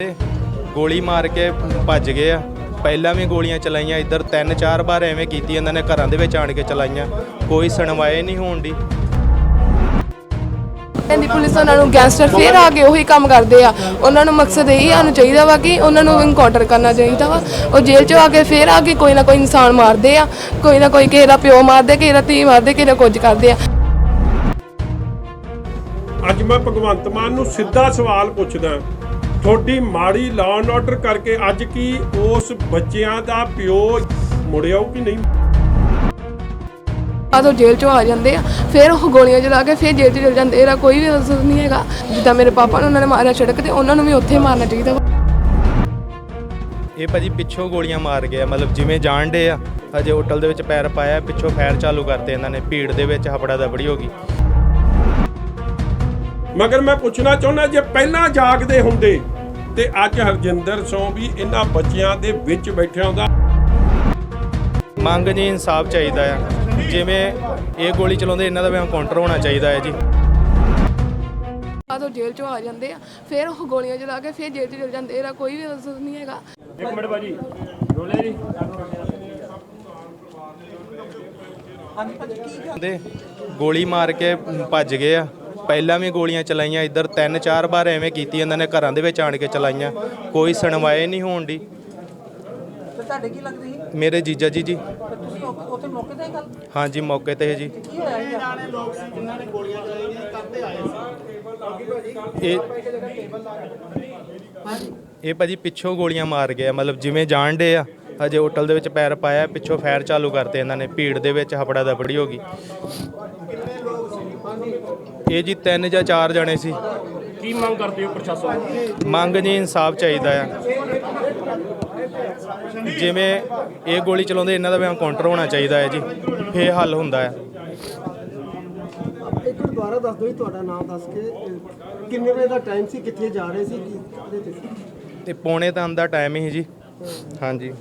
ਤੇ ਗੋਲੀ ਮਾਰ ਕੇ ਭੱਜ ਗਏ ਆ। ਪਹਿਲਾਂ ਵੀ ਗੋਲੀਆਂ ਚਲਾਈਆਂ ਇੱਧਰ ਤਿੰਨ ਚਾਰ ਵਾਰ ਐਵੇਂ ਕੀਤੀ ਇਹਨਾਂ ਨੇ ਘਰਾਂ ਦੇ ਵਿੱਚ ਆਣ ਕੇ ਚਲਾਈਆਂ। ਕੋਈ ਸੁਣਵਾਈ ਨਹੀਂ ਹੋਣ ਦੀ। ਕਹਿੰਦੀ ਪੁਲਿਸ ਉਹਨਾਂ ਨੂੰ ਗੈਂਗਸਟਰ ਫੇਰ ਆ ਕੇ ਉਹੀ ਕੰਮ ਕਰਦੇ ਆ। ਉਹਨਾਂ ਨੂੰ ਮਕਸਦ ਇਹੀ ਸਾਨੂੰ ਚਾਹੀਦਾ ਵਾ ਕਿ ਉਹਨਾਂ ਨੂੰ ਇਨਕਾਊਂਟਰ ਕਰਨਾ ਚਾਹੀਦਾ ਵਾ। ਉਹ ਜੇਲ੍ਹ 'ਚੋਂ ਆ ਕੇ ਫੇਰ ਆ ਕੇ ਕੋਈ ਨਾ ਕੋਈ ਇਨਸਾਨ ਮਾਰਦੇ ਆ। ਕੋਈ ਨਾ ਕੋਈ ਕਿਸੇ ਦਾ ਪਿਓ ਮਾਰਦੇ ਕਿਸੇ ਦਾ ਧੀ ਮਾਰਦੇ ਕਿਸੇ ਦਾ ਕੁਝ ਕਰਦੇ ਆ। ਅੱਜ ਮੈਂ ਭਗਵੰਤ ਮਾਨ ਨੂੰ ਸਿੱਧਾ ਸਵਾਲ ਪੁੱਛਦਾ। ਤੁਹਾਡੀ ਮਾੜੀ ਲਾਅ ਐਂਡ ਆਰਡਰ ਕਰਕੇ ਅੱਜ ਕੀ ਉਸ ਬੱਚਿਆਂ ਦਾ ਪਿਓ ਮੁੜਿਆ ਕਿ ਨਹੀਂ? ਆ ਤੋਂ ਜੇਲ੍ਹ 'ਚੋਂ ਆ ਜਾਂਦੇ ਆ ਫਿਰ ਉਹ ਗੋਲੀਆਂ ਚਲਾ ਕੇ ਫਿਰ ਜੇਲ੍ਹ 'ਚ ਚਲ ਜਾਂਦੇ ਇਹਦਾ ਕੋਈ ਵੀ ਅਸਰ ਨਹੀਂ ਹੈਗਾ। ਜਿੱਦਾਂ ਮੇਰੇ ਪਾਪਾ ਨੂੰ ਉਹਨਾਂ ਨੇ ਮਾਰਿਆ ਸੜਕ ਤੇ ਉਹਨਾਂ ਨੂੰ ਵੀ ਉੱਥੇ ਮਾਰਨਾ ਚਾਹੀਦਾ ਵਾ। ਇਹ ਭਾਜੀ ਪਿੱਛੋਂ ਗੋਲੀਆਂ ਮਾਰ ਗਏ ਆ ਮਤਲਬ ਜਿਵੇਂ ਜਾਣ ਡੇ ਆ ਅਜੇ ਹੋਟਲ ਦੇ ਵਿੱਚ ਪੈਰ ਪਾਇਆ ਪਿੱਛੋਂ ਫਾਇਰ ਚਾਲੂ ਕਰਤੇ ਇਹਨਾਂ ਨੇ ਭੀੜ ਦੇ ਵਿੱਚ ਹਫੜਾ ਦਬੜੀ ਹੋ ਗਈ। ਮਗਰ ਮੈਂ ਪੁੱਛਣਾ ਚਾਹੁੰਦਾ ਜੇ ਪਹਿਲਾਂ ਜਾਗਦੇ ਹੁੰਦੇ ਤੇ ਅੱਜ ਹਰਜਿੰਦਰ ਸੋਂ ਵੀ ਇਹਨਾਂ ਬੱਚਿਆਂ ਦੇ ਵਿੱਚ ਬੈਠਿਆ ਹੁੰਦਾ ਮੰਗ ਜੀ ਇਨਸਾਫ ਚਾਹੀਦਾ ਆ। ਜਿਵੇਂ ਇਹ ਗੋਲੀ ਚਲਾਉਂਦੇ ਇਹਨਾਂ ਦਾ ਵੀ ਕਾਊਂਟਰ ਹੋਣਾ ਚਾਹੀਦਾ ਹੈ ਜੀ। ਤੋਂ ਜੇਲ੍ਹ 'ਚੋਂ ਆ ਜਾਂਦੇ ਆ ਫਿਰ ਉਹ ਗੋਲੀਆਂ ਚਲਾ ਕੇ ਫਿਰ ਜੇਲ੍ਹ 'ਚ ਚਲ ਜਾਂਦੇ ਇਹਦਾ ਕੋਈ ਵੀ ਅਸਰ ਨਹੀਂ ਹੈਗਾ। ਇੱਕ ਮਿੰਟ ਬਾਜੀ ਰੋਲੇ ਜੀ। ਦੇ ਗੋਲੀ ਮਾਰ ਕੇ ਭੱਜ ਗਏ ਆ। ਪਹਿਲਾਂ ਵੀ ਗੋਲੀਆਂ ਚਲਾਈਆਂ ਇੱਧਰ ਤਿੰਨ ਚਾਰ ਵਾਰ ਐਵੇਂ ਕੀਤੀ ਇਹਨਾਂ ਨੇ ਘਰਾਂ ਦੇ ਵਿੱਚ ਆਣ ਕੇ ਚਲਾਈਆਂ। ਕੋਈ ਸੁਣਵਾਈ ਨਹੀਂ ਹੋਣ ਦੀ ਤੇ ਤੁਹਾਡੇ ਕੀ ਲੱਗਦੇ ਸੀ? ਮੇਰੇ ਜੀਜਾ ਜੀ ਜੀ। ਤੇ ਤੁਸੀਂ ਉੱਥੇ ਉੱਥੇ ਮੌਕੇ ਤੇ ਹੀ ਗੱਲ? ਹਾਂਜੀ ਮੌਕੇ ਤੇ ਜੀ। ਕੀ ਹੋਇਆ ਸੀ ਇਹ ਇਹ ਭਾਜੀ ਪਿੱਛੋਂ ਗੋਲੀਆਂ ਮਾਰ ਗਏ ਆ ਮਤਲਬ ਜਿਵੇਂ ਜਾਣ ਡੇ ਆ ਅਜੇ ਹੋਟਲ ਦੇ ਵਿੱਚ ਪੈਰ ਪਾਇਆ ਪਿੱਛੋਂ ਫਾਇਰ ਚਾਲੂ ਕਰਤੇ ਇਹਨਾਂ ਨੇ ਭੀੜ ਦੇ ਵਿੱਚ ਹਫੜਾ ਦਬੜੀ ਹੋ ਗਈ। ਇਹ ਜੀ ਤਿੰਨ ਜਾਂ ਚਾਰ ਜਣੇ ਸੀ। ਕੀ ਮੰਗ ਕਰਦੇ ਹੋ ਪ੍ਰਸ਼ਾਸਨ ਤੋਂ? ਮੰਗ ਜੀ ਇਨਸਾਫ ਚਾਹੀਦਾ ਆ। ਜਿਵੇਂ ਇਹ ਗੋਲੀ ਚਲਾਉਂਦੇ ਇਹਨਾਂ ਦਾ ਵੀ ਕਾਊਂਟਰ ਹੋਣਾ ਚਾਹੀਦਾ ਹੈ ਜੀ। ਫੇਰ ਹੱਲ ਹੁੰਦਾ ਹੈ ਇੱਕ ਵਾਰ ਦੁਬਾਰਾ ਦੱਸ ਦਿਓ ਜੀ ਤੁਹਾਡਾ ਨਾਮ ਦੱਸ ਕੇ ਕਿੰਨੇ ਵਜੇ ਦਾ ਟਾਈਮ ਸੀ ਕਿੱਥੇ ਜਾ ਰਹੇ ਸੀ ਕੀ ਉਹਦੇ ਤੇ? ਸੀ? ਤੇ ਪੌਣੇ ਤਾਂ ਦਾ ਟਾਈਮ ਹੀ ਜੀ। ਹਾਂਜੀ।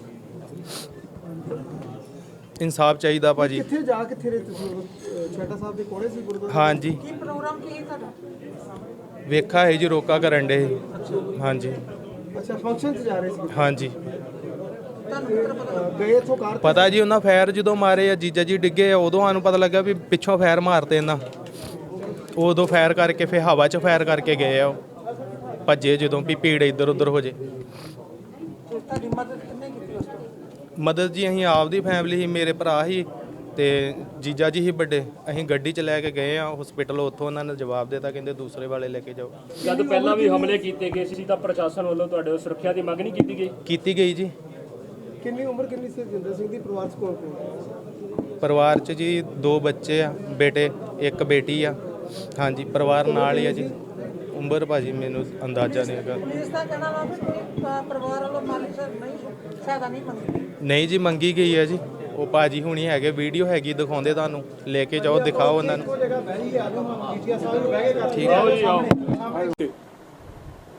ਇਨਸਾਫ ਚਾਹੀਦਾ ਭਾਜੀ। ਕਿੱਥੇ ਜਾ ਕਿੱਥੇ ਰਹੇ ਤੁਸੀਂ ਉਦੋਂ? ਅਹ, ਸਾਹਿਬ ਦੇ ਕੋਲੇ ਸੀ ਗੁਰਦੁਆਰਾ? ਹਾਂਜੀ। ਕੀ ਪ੍ਰੋਗਰਾਮ ਕੀ ਤੁਹਾਡਾ? ਵੇਖਾ ਹੈ ਜੀ ਰੋਕਾ ਕਰਨ ਡੇ ਹਾਂਜੀ। ਅੱਛਾ ਫੰਕਸ਼ਨ 'ਚ ਜਾ ਰਹੇ ਸੀ? ਹਾਂਜੀ। ਤੁਹਾਨੂੰ ਪਤਾ ਅਹ, ਗਏ ਇੱਥੋਂ ਕਾਰ ਪਤਾ ਜੀ ਉਹਨਾਂ ਫਾਇਰ ਜਦੋਂ ਮਾਰੇ ਆ ਜੀਜਾ ਜੀ ਡਿੱਗੇ ਆ ਉਦੋਂ ਸਾਨੂੰ ਪਤਾ ਲੱਗਾ ਵੀ ਪਿੱਛੋਂ ਫਾਇਰ ਮਾਰਤੇ ਇਹਨਾਂ। ਉਦੋਂ ਫਾਇਰ ਕਰਕੇ ਫੇ ਹਵਾ 'ਚ ਫਾਇਰ ਕਰਕੇ ਗਏ ਆ ਉਹ। ਭੱਜੇ ਜਦੋਂ ਵੀ ਭੀੜ ਇੱਧਰ ਉੱਧਰ ਹੋ ਜੇ। ਤੁਹਾਡੀ ਮਦਦ ਮਦਦ ਜੀ ਅਸੀਂ ਆਪਦੀ ਫੈਮਿਲੀ ਸੀ ਮੇਰੇ ਭਰਾ ਸੀ ਤੇ ਜੀਜਾ ਜੀ ਸੀ ਵੱਡੇ। ਅਸੀਂ ਗੱਡੀ 'ਚ ਲੈ ਕੇ ਗਏ ਆ ਹਸਪੀਟਲ ਉੱਥੋਂ ਉਹਨਾਂ ਨੇ ਜਵਾਬ ਦਿੱਤਾ ਕਹਿੰਦੇ ਦੂਸਰੇ ਵਾਲੇ ਲੈ ਕੇ ਜਾਓ। ਜਦ ਪਹਿਲਾਂ ਵੀ ਹਮਲੇ ਕੀਤੇ ਗਏ ਸੀ ਤਾਂ ਪ੍ਰਸ਼ਾਸਨ ਵੱਲੋਂ ਤੁਹਾਡੇ ਤੋਂ ਸੁਰੱਖਿਆ ਦੀ ਮੰਗ ਨਹੀਂ ਕੀਤੀ ਗਈ? ਕੀਤੀ ਗਈ ਜੀ। ਕਿੰਨੀ ਉਮਰ ਕਿੰਨੀ ਸੀ ਜਿੰਦਰ ਸਿੰਘ ਦੀ? ਪਰਿਵਾਰ 'ਚ ਕੌਣ ਕੌਣ ਪਰਿਵਾਰ 'ਚ ਜੀ ਦੋ ਬੱਚੇ ਆ ਬੇਟੇ ਇੱਕ ਬੇਟੀ ਆ। ਹਾਂਜੀ ਪਰਿਵਾਰ ਨਾਲ ਹੀ ਆ ਜੀ। ਉਮਰ ਭਾਜੀ ਮੈਨੂੰ ਅੰਦਾਜ਼ਾ ਨਹੀਂ ਹੈਗਾ। ਪੁਲਿਸ ਦਾ ਕਹਿਣਾ ਵਾ ਵੀ ਕੋਈ ਪਰਿਵਾਰ ਵੱਲੋਂ ਮਾਲੀ ਸਰ ਨਹੀਂ ਸਹਾਇਤਾ ਨਹੀਂ ਮੰਗੀ। ਨਹੀਂ ਜੀ, ਮੰਗੀ ਗਈ ਹੈ ਜੀ। ਉਹ ਭਾਜੀ ਹੁਣੀ ਹੈਗੇ, ਵੀਡੀਓ ਹੈਗੀ, ਦਿਖਾਉਂਦੇ ਤੁਹਾਨੂੰ। ਲੈ ਕੇ ਜਾਓ, ਦਿਖਾਓ ਉਹਨਾਂ ਨੂੰ। ਠੀਕ ਹੈ।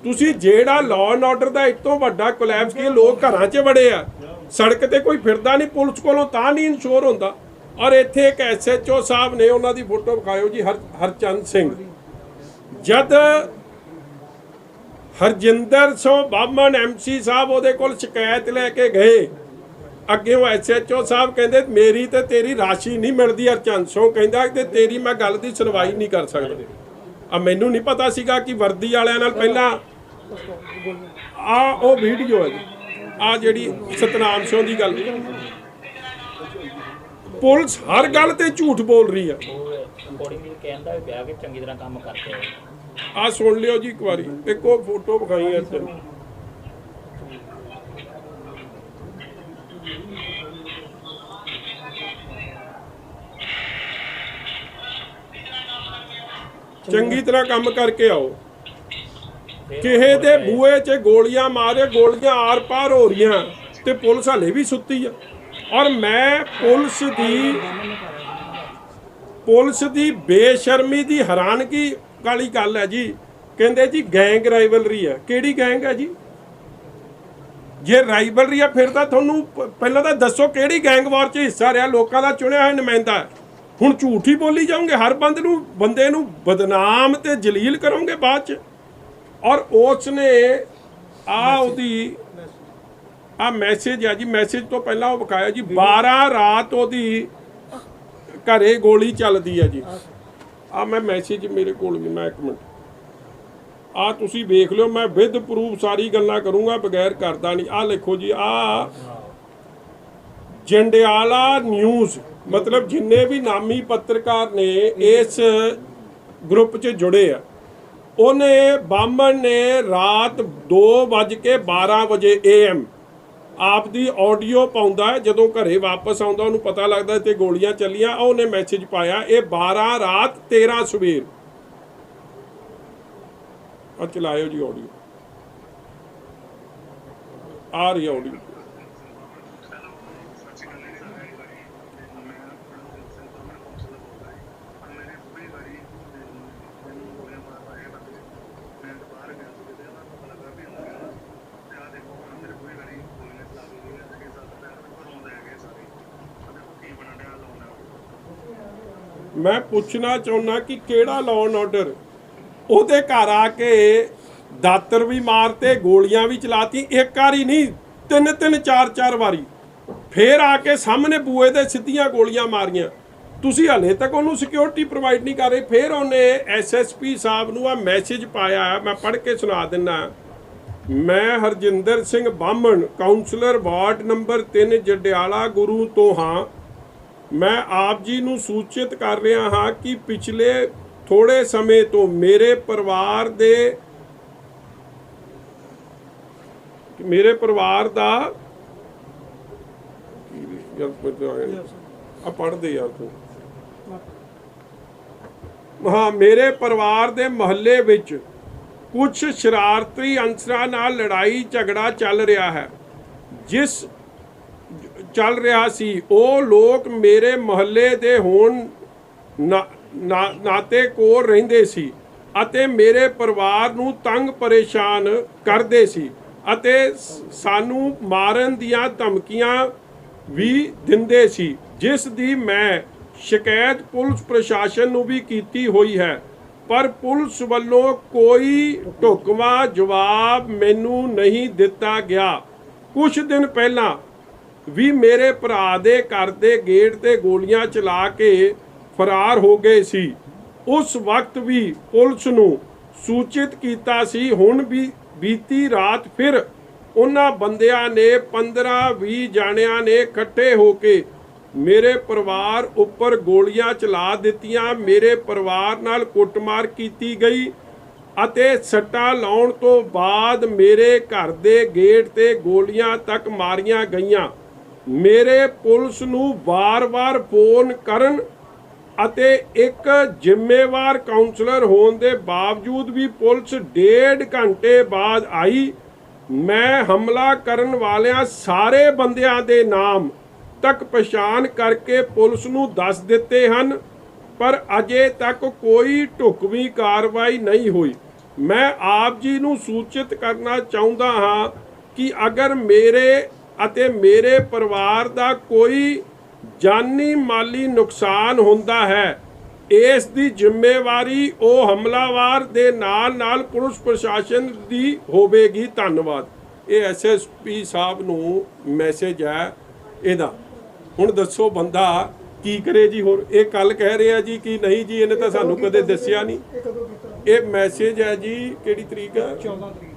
ਤੁਸੀਂ ਜਿਹੜਾ ਲਾਅ ਐਂਡ ਆਰਡਰ ਦਾ ਇਤੋਂ ਵੱਡਾ ਕੋਲੈਪਸ ਕੀ ਲੋਕ ਘਰਾਂ 'ਚ ਵੜੇ ਆ। ਸੜਕ ਤੇ ਕੋਈ ਫਿਰਦਾ ਨਹੀਂ, ਪੁਲਿਸ ਕੋਲੋਂ ਤਾਂ ਨਹੀਂ ਇਨਸ਼ੋਰ ਹੁੰਦਾ। ਔਰ ਇੱਥੇ ਇੱਕ ਐਸਐਚਓ ਸਾਹਿਬ ਨੇ ਉਹਨਾਂ ਦੀ ਫੋਟੋ ਵਿਖਾਇਓ ਜੀ, ਹਰ, ਹਰਚੰਦ ਸਿੰਘ। ਜਦ ਹਰਜਿੰਦਰ ਸਿੰਘ ਬਾਮਨ ਐਮਸੀ ਸਾਹਿਬ ਉਹਦੇ ਕੋਲ ਸ਼ਿਕਾਇਤ ਲੈ ਕੇ ਗਏ ਅੱਗੇ ਉਹ ਐਸਐਚਓ ਸਾਹਿਬ ਕਹਿੰਦੇ ਮੇਰੀ ਤੇ ਤੇਰੀ ਰਾਸ਼ੀ ਨਹੀਂ ਮਿਲਦੀ ਹਰਚੰਦ ਸਿੰਘ ਕਹਿੰਦਾ ਕਿ ਤੇਰੀ ਮੈਂ ਗੱਲ ਦੀ ਸੁਣਵਾਈ ਨਹੀਂ ਕਰ ਸਕਦਾ। ਆ ਮੈਨੂੰ ਨਹੀਂ ਪਤਾ ਸੀਗਾ ਕਿ ਵਰਦੀ ਵਾਲਿਆਂ ਨਾਲ ਪਹਿਲਾਂ ਆ ਉਹ ਵੀਡੀਓ ਹੈ ਆ ਜਿਹੜੀ ਸਤਨਾਮ ਸਿੰਘ ਦੀ ਗੱਲ। ਪੁਲਿਸ ਹਰ ਗੱਲ ਤੇ ਝੂਠ ਬੋਲ ਰਹੀ ਆ। ਅਕੋਰਡਿੰਗਲੀ ਕਹਿੰਦਾ ਵੀ ਪਿਆ ਕਿ ਚੰਗੀ ਤਰ੍ਹਾਂ ਕੰਮ ਕਰਦੇ ਆ ਆ ਸੁਣ ਲਿਓ ਜੀ ਇੱਕ ਵਾਰੀ। ਇੱਕ ਉਹ ਫੋਟੋ ਵਿਖਾਈ ਹੈ ਇੱਥੇ ਚੰਗੀ ਤਰ੍ਹਾਂ ਕੰਮ ਕਰਕੇ ਆਓ। ਕਿਸੇ ਦੇ ਬੂਹੇ 'ਚ ਗੋਲੀਆਂ ਮਾਰੇ, ਗੋਲੀਆਂ ਆਰ-ਪਾਰ ਹੋ ਰਹੀਆਂ ਤੇ ਪੁਲਿਸ ਹਲੇ ਵੀ ਸੁੱਤੀ ਆ। ਔਰ ਮੈਂ ਪੁਲਿਸ ਦੀ ਪੁਲਿਸ ਦੀ ਬੇਸ਼ਰਮੀ ਦੀ ਹੈਰਾਨਗੀ ਵਾਲੀ ਗੱਲ ਹੈ ਜੀ। ਕਹਿੰਦੇ ਜੀ ਗੈਂਗ ਰਾਈਵਲਰੀ ਹੈ। ਕਿਹੜੀ ਗੈਂਗ ਹੈ ਜੀ? ਜੇ ਰਾਈਵਲਰੀ ਆ ਫਿਰ ਤਾਂ ਤੁਹਾਨੂੰ ਪਹਿਲਾਂ ਤਾਂ ਦੱਸੋ ਕਿਹੜੀ ਗੈਂਗ ਵਾਰ 'ਚ ਹਿੱਸਾ ਰਿਹਾ? ਲੋਕਾਂ ਦਾ ਚੁਣਿਆ ਹੋਇਆ ਨੁਮਾਇੰਦਾ ਹੁਣ ਝੂਠ ਬੋਲੀ ਜਾਓਗੇ ਹਰ ਬੰਦ ਨੂੰ ਬੰਦੇ ਨੂੰ ਬਦਨਾਮ ਤੇ ਜਲੀਲ ਕਰੋਗੇ ਬਾਅਦ 'ਚ। ਔਰ ਉਸ ਨੇ ਆ ਉਹਦੀ ਆ ਮੈਸੇਜ ਆ ਜੀ ਮੈਸੇਜ ਤੋਂ ਪਹਿਲਾਂ ਉਹ ਵਿਖਾਇਆ ਜੀ 12 ਰਾਤ ਉਹਦੀ ਘਰੇ ਗੋਲੀ ਚੱਲਦੀ ਆ ਜੀ। ਆ ਮੈਂ ਮੈਸੇਜ ਮੇਰੇ ਕੋਲ ਵੀ ਮੈਂ ਇੱਕ ਮਿੰਟ। ਆ ਤੁਸੀਂ ਵੇਖ ਲਿਓ ਮੈਂ ਵਿਦ ਪ੍ਰੂਫ ਸਾਰੀ ਗੱਲਾਂ ਕਰੂੰਗਾ ਬਗੈਰ ਕਰਦਾ ਨਹੀਂ। ਆ ਲਿਖੋ ਜੀ ਆ ਜੰਡਿਆਲਾ ਨਿਊਜ਼, ਮਤਲਬ ਜਿੰਨੇ ਵੀ ਨਾਮੀ ਪੱਤਰਕਾਰ ਨੇ ਇਸ ਗਰੁੱਪ 'ਚ ਜੁੜੇ ਆ, ਉਹਨੇ ਬਾਮਣ ਨੇ ਰਾਤ 2:12 ਵਜੇ ਏਐਮ ਆਪ ਦੀ ਆਡੀਓ ਪਾਉਂਦਾ ਜਦੋਂ ਘਰੇ ਵਾਪਸ ਆਉਂਦਾ, ਉਹਨੂੰ ਪਤਾ ਲੱਗਦਾ ਤੇ ਗੋਲੀਆਂ ਚੱਲੀਆਂ, ਉਹਨੇ ਮੈਸੇਜ ਪਾਇਆ, ਇਹ 12 ਰਾਤ 13 ਸਵੇਰ। ਆ ਚਲਾਇਓ ਜੀ ਆਡੀਓ ਆ ਰਹੀ ਆਡੀਓ ਮੈਂ ਪੁੱਛਣਾ ਚਾਹੁੰਦਾ ਕਿ ਕਿਹੜਾ ਲਾਅ ਐਂਡ ਆਰਡਰ ਉਹਦੇ ਘਰ ਆ ਕੇ ਦਾਤਰ ਵੀ ਮਾਰਤੇ, ਗੋਲੀਆਂ ਵੀ ਚਲਾਤੀ, ਇੱਕ ਵਾਰੀ ਨਹੀਂ, ਤਿੰਨ ਤਿੰਨ, ਚਾਰ ਚਾਰ ਵਾਰੀ। ਫੇਰ ਆ ਕੇ ਸਾਹਮਣੇ ਬੂਏ ਦੇ ਸਿੱਧੀਆਂ ਗੋਲੀਆਂ ਮਾਰੀਆਂ। ਤੁਸੀਂ ਹਲੇ ਤੱਕ ਉਹਨੂੰ ਸਿਕਿਉਰਿਟੀ ਪ੍ਰੋਵਾਈਡ ਨਹੀਂ ਕਰ ਰਹੇ, ਫੇਰ ਉਹਨੇ ਐਸਐਸਪੀ ਸਾਹਿਬ ਨੂੰ ਆ ਮੈਸੇਜ ਪਾਇਆ, ਮੈਂ ਪੜ੍ਹ ਕੇ ਸੁਣਾ ਦਿੰਦਾ ਮੈਂ Harjinder Singh Bahman councillor ward number 3 Jandiala Guru ਤੋਂ ਹਾਂ। ਮੈਂ ਆਪ ਜੀ ਨੂੰ ਸੂਚਿਤ ਕਰ ਰਿਹਾ ਹਾਂ ਕਿ ਪਿਛਲੇ ਥੋੜੇ ਸਮੇਂ ਤੋਂ ਮੇਰੇ ਪਰਿਵਾਰ ਦੇ ਮੇਰੇ ਪਰਿਵਾਰ ਦਾ ਆ ਪੜਦੇ ਯਾਰ ਤੂੰ। ਹਾਂ। ਮੇਰੇ ਪਰਿਵਾਰ ਦੇ ਮਹੱਲੇ ਵਿੱਚ ਕੁਝ ਸ਼ਰਾਰਤੀ ਅੰਸਰਾਂ ਨਾਲ ਲੜਾਈ ਝਗੜਾ ਚੱਲ ਰਿਹਾ ਹੈ ਜਿਸ ਚੱਲ ਰਿਹਾ ਸੀ। ਉਹ ਲੋਕ ਮੇਰੇ ਮੁਹੱਲੇ ਦੇ ਹੋਣ ਨਾਤੇ ਕੋਲ ਰਹਿੰਦੇ ਸੀ ਅਤੇ ਮੇਰੇ ਪਰਿਵਾਰ ਨੂੰ ਤੰਗ ਪਰੇਸ਼ਾਨ ਕਰਦੇ ਸੀ ਅਤੇ ਸਾਨੂੰ ਮਾਰਨ ਦੀਆਂ ਧਮਕੀਆਂ ਵੀ ਦਿੰਦੇ ਸੀ, ਜਿਸ ਦੀ ਮੈਂ ਸ਼ਿਕਾਇਤ ਪੁਲਿਸ ਪ੍ਰਸ਼ਾਸਨ ਨੂੰ ਵੀ ਕੀਤੀ ਹੋਈ ਹੈ। ਪਰ ਪੁਲਿਸ ਵੱਲੋਂ ਕੋਈ ਢੁਕਵਾਂ ਜਵਾਬ ਮੈਨੂੰ ਨਹੀਂ ਦਿੱਤਾ ਗਿਆ। ਕੁਝ ਦਿਨ ਪਹਿਲਾਂ ਵੀ ਮੇਰੇ ਭਰਾ ਦੇ ਘਰ ਦੇ ਗੇਟ ਤੇ ਗੋਲੀਆਂ ਚਲਾ ਕੇ ਫਰਾਰ ਹੋ ਗਏ ਸੀ। ਉਸ ਵਕਤ ਵੀ ਪੁਲਿਸ ਨੂੰ ਸੂਚਿਤ ਕੀਤਾ ਸੀ, ਹੁਣ ਵੀ ਬੀਤੀ ਰਾਤ ਫਿਰ ਉਹਨਾਂ ਬੰਦਿਆਂ ਨੇ 15-20 ਜਾਣਿਆਂ ਨੇ ਇਕੱਠੇ ਹੋ ਕੇ ਮੇਰੇ ਪਰਿਵਾਰ ਉੱਪਰ ਗੋਲੀਆਂ ਚਲਾ ਦਿੱਤੀਆਂ। ਮੇਰੇ ਪਰਿਵਾਰ ਨਾਲ ਕੁੱਟਮਾਰ ਕੀਤੀ ਗਈ ਅਤੇ ਸੱਟਾਂ ਲਾਉਣ ਤੋਂ ਬਾਅਦ ਮੇਰੇ ਘਰ ਦੇ ਗੇਟ ਤੇ ਗੋਲੀਆਂ ਤੱਕ ਮਾਰੀਆਂ ਗਈਆਂ। ਮੇਰੇ ਪੁਲਿਸ ਨੂੰ ਵਾਰ-ਵਾਰ ਫੋਨ ਕਰਨ ਅਤੇ ਇੱਕ ਜ਼ਿੰਮੇਵਾਰ ਕਾਉਂਸਲਰ ਹੋਣ ਦੇ ਬਾਵਜੂਦ ਵੀ ਪੁਲਿਸ ਡੇਢ ਘੰਟੇ ਬਾਅਦ ਆਈ। ਮੈਂ ਹਮਲਾ ਕਰਨ ਵਾਲਿਆਂ ਸਾਰੇ ਬੰਦਿਆਂ ਦੇ ਨਾਮ ਤੱਕ ਪਛਾਣ ਕਰਕੇ ਪੁਲਿਸ ਨੂੰ ਦੱਸ ਦਿੱਤੇ ਹਨ, ਪਰ ਅਜੇ ਤੱਕ ਕੋਈ ਢੁਕਵੀਂ ਕਾਰਵਾਈ ਨਹੀਂ ਹੋਈ। ਮੈਂ ਆਪ ਜੀ ਨੂੰ ਸੂਚਿਤ ਕਰਨਾ ਚਾਹੁੰਦਾ ਹਾਂ ਕਿ ਅਗਰ ਮੇਰੇ ਅਤੇ ਮੇਰੇ ਪਰਿਵਾਰ ਦਾ ਕੋਈ ਜਾਨੀ ਮਾਲੀ ਨੁਕਸਾਨ ਹੁੰਦਾ ਹੈ। ਇਸ ਦੀ ਜ਼ਿੰਮੇਵਾਰੀ ਉਹ ਹਮਲਾਵਾਰ ਦੇ ਨਾਲ ਨਾਲ ਪੁਲਿਸ ਪ੍ਰਸ਼ਾਸਨ ਦੀ ਹੋਵੇਗੀ। ਧੰਨਵਾਦ। ਇਹ ਐਸਐਸਪੀ ਸਾਹਿਬ ਨੂੰ ਮੈਸੇਜ ਹੈ ਇਹਦਾ। ਹੁਣ ਦੱਸੋ ਬੰਦਾ ਕੀ ਕਰੇ ਜੀ? ਹੋਰ ਇਹ ਕੱਲ ਕਹਿ ਰਿਹਾ ਜੀ ਕਿ ਨਹੀਂ ਜੀ, ਇਹਨੇ ਤਾਂ ਸਾਨੂੰ ਕਦੇ ਦੱਸਿਆ ਨਹੀਂ। ਇਹ ਮੈਸੇਜ ਹੈ ਜੀ, ਕਿਹੜੀ ਤਰੀਕ ਹੈ? 14 ਤਰੀਕ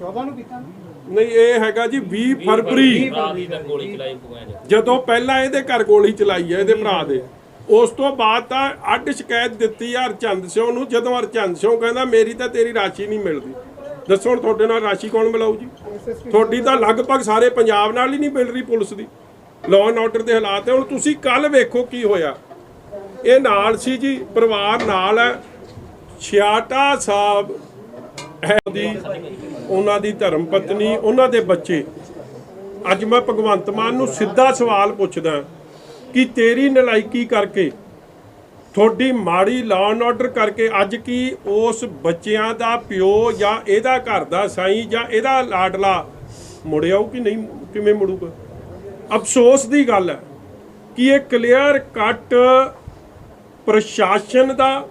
14 ਨੂੰ ਕੀਤਾ ਨਹੀਂ ਇਹ ਹੈਗਾ ਜੀ 20 ਫਰਵਰੀ। ਰਾਤ ਦੀ ਤਾਂ ਗੋਲੀ ਚਲਾਈ ਪੂਆਂ ਚ ਜਦੋਂ ਪਹਿਲਾਂ ਇਹਦੇ ਘਰ ਗੋਲੀ ਚਲਾਈ ਹੈ ਇਹਦੇ ਭਰਾ ਦੇ। ਉਸ ਤੋਂ ਬਾਅਦ ਤਾਂ ਅੱਡ ਸ਼ਿਕਾਇਤ ਦਿੱਤੀ ਆ ਹਰਚੰਦ ਸਿੰਘ ਨੂੰ ਜਦੋਂ ਹਰਚੰਦ ਸਿੰਘ ਕਹਿੰਦਾ ਮੇਰੀ ਤਾਂ ਤੇਰੀ ਰਾਸ਼ੀ ਨਹੀਂ ਮਿਲਦੀ। ਦੱਸੋ ਹੁਣ ਤੁਹਾਡੇ ਨਾਲ ਰਾਸ਼ੀ ਕੌਣ ਮਿਲਾਊ ਜੀ? ਤੁਹਾਡੀ ਤਾਂ ਲਗਭਗ ਸਾਰੇ ਪੰਜਾਬ ਨਾਲ ਹੀ ਨਹੀਂ ਮਿਲ ਰਹੀ ਪੁਲਿਸ ਦੀ। ਲਾਅ ਐਂਡ ਆਰਡਰ ਦੇ ਹਾਲਾਤ ਹੈ ਹੁਣ ਤੁਸੀਂ ਕੱਲ ਵੇਖੋ ਕੀ ਹੋਇਆ। ਇਹ ਨਾਲ ਸੀ ਜੀ ਪਰਿਵਾਰ ਨਾਲ ਹੈ। ਛਿਆਟਾ ਸਾਹਿਬ ਦੀ, ਉਹਨਾਂ ਦੀ ਧਰਮ ਪਤਨੀ, ਉਹਨਾਂ ਦੇ ਬੱਚੇ। ਅੱਜ ਮੈਂ ਭਗਵੰਤ ਮਾਨ ਨੂੰ ਸਿੱਧਾ ਸਵਾਲ ਪੁੱਛਦਾ ਕਿ ਤੇਰੀ ਨਲਾਇਕੀ ਕਰਕੇ, ਤੁਹਾਡੀ ਮਾੜੀ ਲਾਅ ਐਂਡ ਆਰਡਰ ਕਰਕੇ ਅੱਜ ਕੀ ਉਸ ਬੱਚਿਆਂ ਦਾ ਪਿਓ ਜਾਂ ਇਹਦਾ ਘਰ ਦਾ ਸਾਈਂ ਜਾਂ ਇਹਦਾ ਲਾਡਲਾ ਮੁੜਿਆਉ ਕਿ ਨਹੀਂ, ਕਿਵੇਂ ਮੁੜੂਗਾ? ਅਫਸੋਸ ਦੀ ਗੱਲ ਹੈ ਕਿ ਇਹ ਕਲੀਅਰ ਕੱਟ ਪ੍ਰਸ਼ਾਸਨ ਦਾ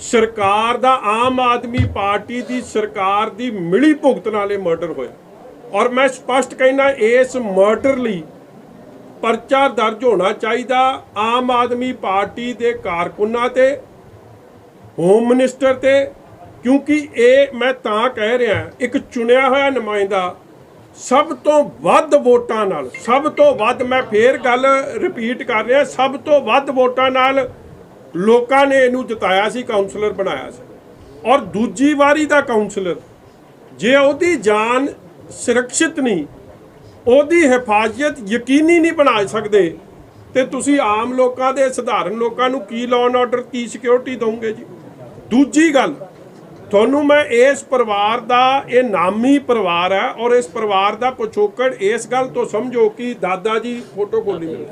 ਸਰਕਾਰ ਦਾ ਆਮ ਆਦਮੀ ਪਾਰਟੀ ਦੀ ਸਰਕਾਰ ਦੀ ਮਿਲੀ ਭੁਗਤ ਨਾਲ ਇਹ ਮਰਡਰ ਹੋਇਆ। ਔਰ ਮੈਂ ਸਪਸ਼ਟ ਕਹਿਣਾ ਇਸ ਮਰਡਰ ਲਈ ਪਰਚਾ ਦਰਜ ਹੋਣਾ ਚਾਹੀਦਾ ਆਮ ਆਦਮੀ ਪਾਰਟੀ ਦੇ ਕਾਰਕੁਨਾਂ ਤੇ ਹੋਮ ਮਿਨਿਸਟਰ ਤੇ, ਕਿਉਂਕਿ ਇਹ ਮੈਂ ਤਾਂ ਕਹਿ ਰਿਹਾ, ਇੱਕ ਚੁਣਿਆ ਹੋਇਆ ਨੁਮਾਇੰਦਾ ਸਭ ਤੋਂ ਵੱਧ ਵੋਟਾਂ ਨਾਲ, ਸਭ ਤੋਂ ਵੱਧ ਮੈਂ ਫੇਰ ਗੱਲ ਰਿਪੀਟ ਕਰ ਰਿਹਾ, ਸਭ ਤੋਂ ਵੱਧ ਵੋਟਾਂ ਨਾਲ ਲੋਕਾਂ ਨੇ ਇਹਨੂੰ ਜਿਤਾਇਆ ਸੀ ਕਾਉਂਸਲਰ ਬਣਾਇਆ ਸੀ। ਔਰ ਦੂਜੀ ਵਾਰੀ ਦਾ ਕਾਉਂਸਲਰ ਜੇ ਉਹਦੀ ਜਾਨ ਸੁਰੱਖਿਅਤ ਨਹੀਂ, ਉਹਦੀ ਹਿਫਾਜ਼ਤ ਯਕੀਨੀ ਨਹੀਂ ਬਣਾ ਸਕਦੇ, ਤੇ ਤੁਸੀਂ ਆਮ ਲੋਕਾਂ ਦੇ, ਸਧਾਰਨ ਲੋਕਾਂ ਨੂੰ ਕੀ ਲਾਅ ਐਂਡ ਆਰਡਰ ਕੀ ਸਿਕਿਉਰਿਟੀ ਦਵੋਗੇ ਜੀ? ਦੂਜੀ ਗੱਲ, ਤੁਹਾਨੂੰ ਮੈਂ ਇਸ ਪਰਿਵਾਰ ਦਾ, ਇਹ ਨਾਮੀ ਪਰਿਵਾਰ ਹੈ, ਔਰ ਇਸ ਪਰਿਵਾਰ ਦਾ ਪਿਛੋਕੜ ਇਸ ਗੱਲ ਤੋਂ ਸਮਝੋ ਕਿ ਦਾਦਾ ਜੀ ਫੋਟੋ ਖੋਲੀ ਮੇਰੀ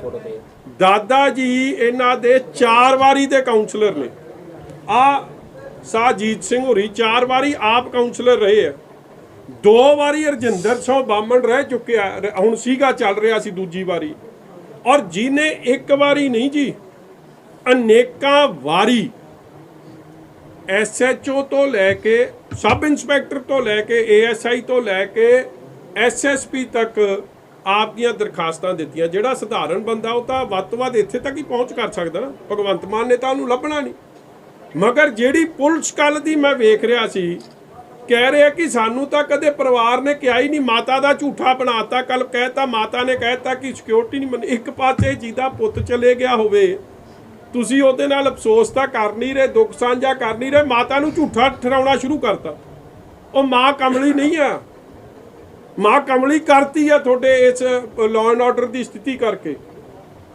ਦਾਦਾ ਜੀ ਇਹਨਾਂ ਦੇ ਚਾਰ ਵਾਰੀ ਦੇ ਕਾਉਂਸਲਰ ਨੇ। ਆ ਸਾਜੀਤ ਸਿੰਘ ਹੋਰੀ ਚਾਰ ਵਾਰੀ ਆਪ ਕਾਉਂਸਲਰ ਰਹੇ ਆ। ਦੋ ਵਾਰੀ ਰਜਿੰਦਰ ਸਿੰਘ ਬਾਮਣ ਰਹਿ ਚੁੱਕਿਆ ਹੁਣ ਸੀਗਾ ਚੱਲ ਰਿਹਾ ਸੀ ਦੂਜੀ ਵਾਰੀ। ਔਰ ਜਿਹਨੇ ਇੱਕ ਵਾਰੀ ਨਹੀਂ ਜੀ, ਅਨੇਕਾਂ ਵਾਰੀ ਐਸਐਚਓ ਤੋਂ ਲੈ ਕੇ ਸਬ ਇੰਸਪੈਕਟਰ ਤੋਂ ਲੈ ਕੇ ਏਐਸਆਈ ਤੋਂ ਲੈ ਕੇ ਐਸਐਸਪੀ ਤੱਕ ਆਪ ਦੀਆਂ ਦਰਖਾਸਤਾਂ ਦਿੱਤੀਆਂ। ਜਿਹੜਾ ਸਧਾਰਨ ਬੰਦਾ, ਉਹ ਤਾਂ ਵੱਧ ਤੋਂ ਵੱਧ ਇੱਥੇ ਤੱਕ ਹੀ ਪਹੁੰਚ ਕਰ ਸਕਦਾ ਨਾ। ਭਗਵੰਤ ਮਾਨ ਨੇ ਤਾਂ ਉਹਨੂੰ ਲੱਭਣਾ ਨਹੀਂ। ਮਗਰ ਜਿਹੜੀ ਪੁਲਿਸ ਕੱਲ ਦੀ ਮੈਂ ਵੇਖ ਰਿਹਾ ਸੀ, ਕਹਿ ਰਿਹਾ ਕਿ ਸਾਨੂੰ ਤਾਂ ਕਦੇ ਪਰਿਵਾਰ ਨੇ ਕਿਹਾ ਹੀ ਨਹੀਂ, ਮਾਤਾ ਦਾ ਝੂਠਾ ਬਣਾਤਾ ਕੱਲ ਕਹਿਤਾ, ਮਾਤਾ ਨੇ ਕਹਿਤਾ ਕਿ ਸਿਕਿਉਰਿਟੀ ਨਹੀਂ ਮੰਨੀ। ਇੱਕ ਪਾਸੇ ਜਿਹਦਾ ਪੁੱਤ ਚਲੇ ਗਿਆ ਹੋਵੇ, ਤੁਸੀਂ ਉਹਦੇ ਨਾਲ ਅਫਸੋਸ ਤਾਂ ਕਰ ਨਹੀਂ ਰਹੇ, ਦੁੱਖ ਸਾਂਝਾ ਕਰ ਨਹੀਂ ਰਹੇ, ਮਾਤਾ ਨੂੰ ਝੂਠਾ ਠਹਿਰਾਉਣਾ ਸ਼ੁਰੂ ਕਰਤਾ। ਉਹ ਮਾਂ ਕਮਲੀ ਨਹੀਂ ਆ। ਮਾਂ ਕਮਲੀ ਕਰਤੀ ਆ ਤੁਹਾਡੇ ਇਸ ਲਾਅ ਐਂਡ ਆਰਡਰ ਦੀ ਸਥਿਤੀ ਕਰਕੇ।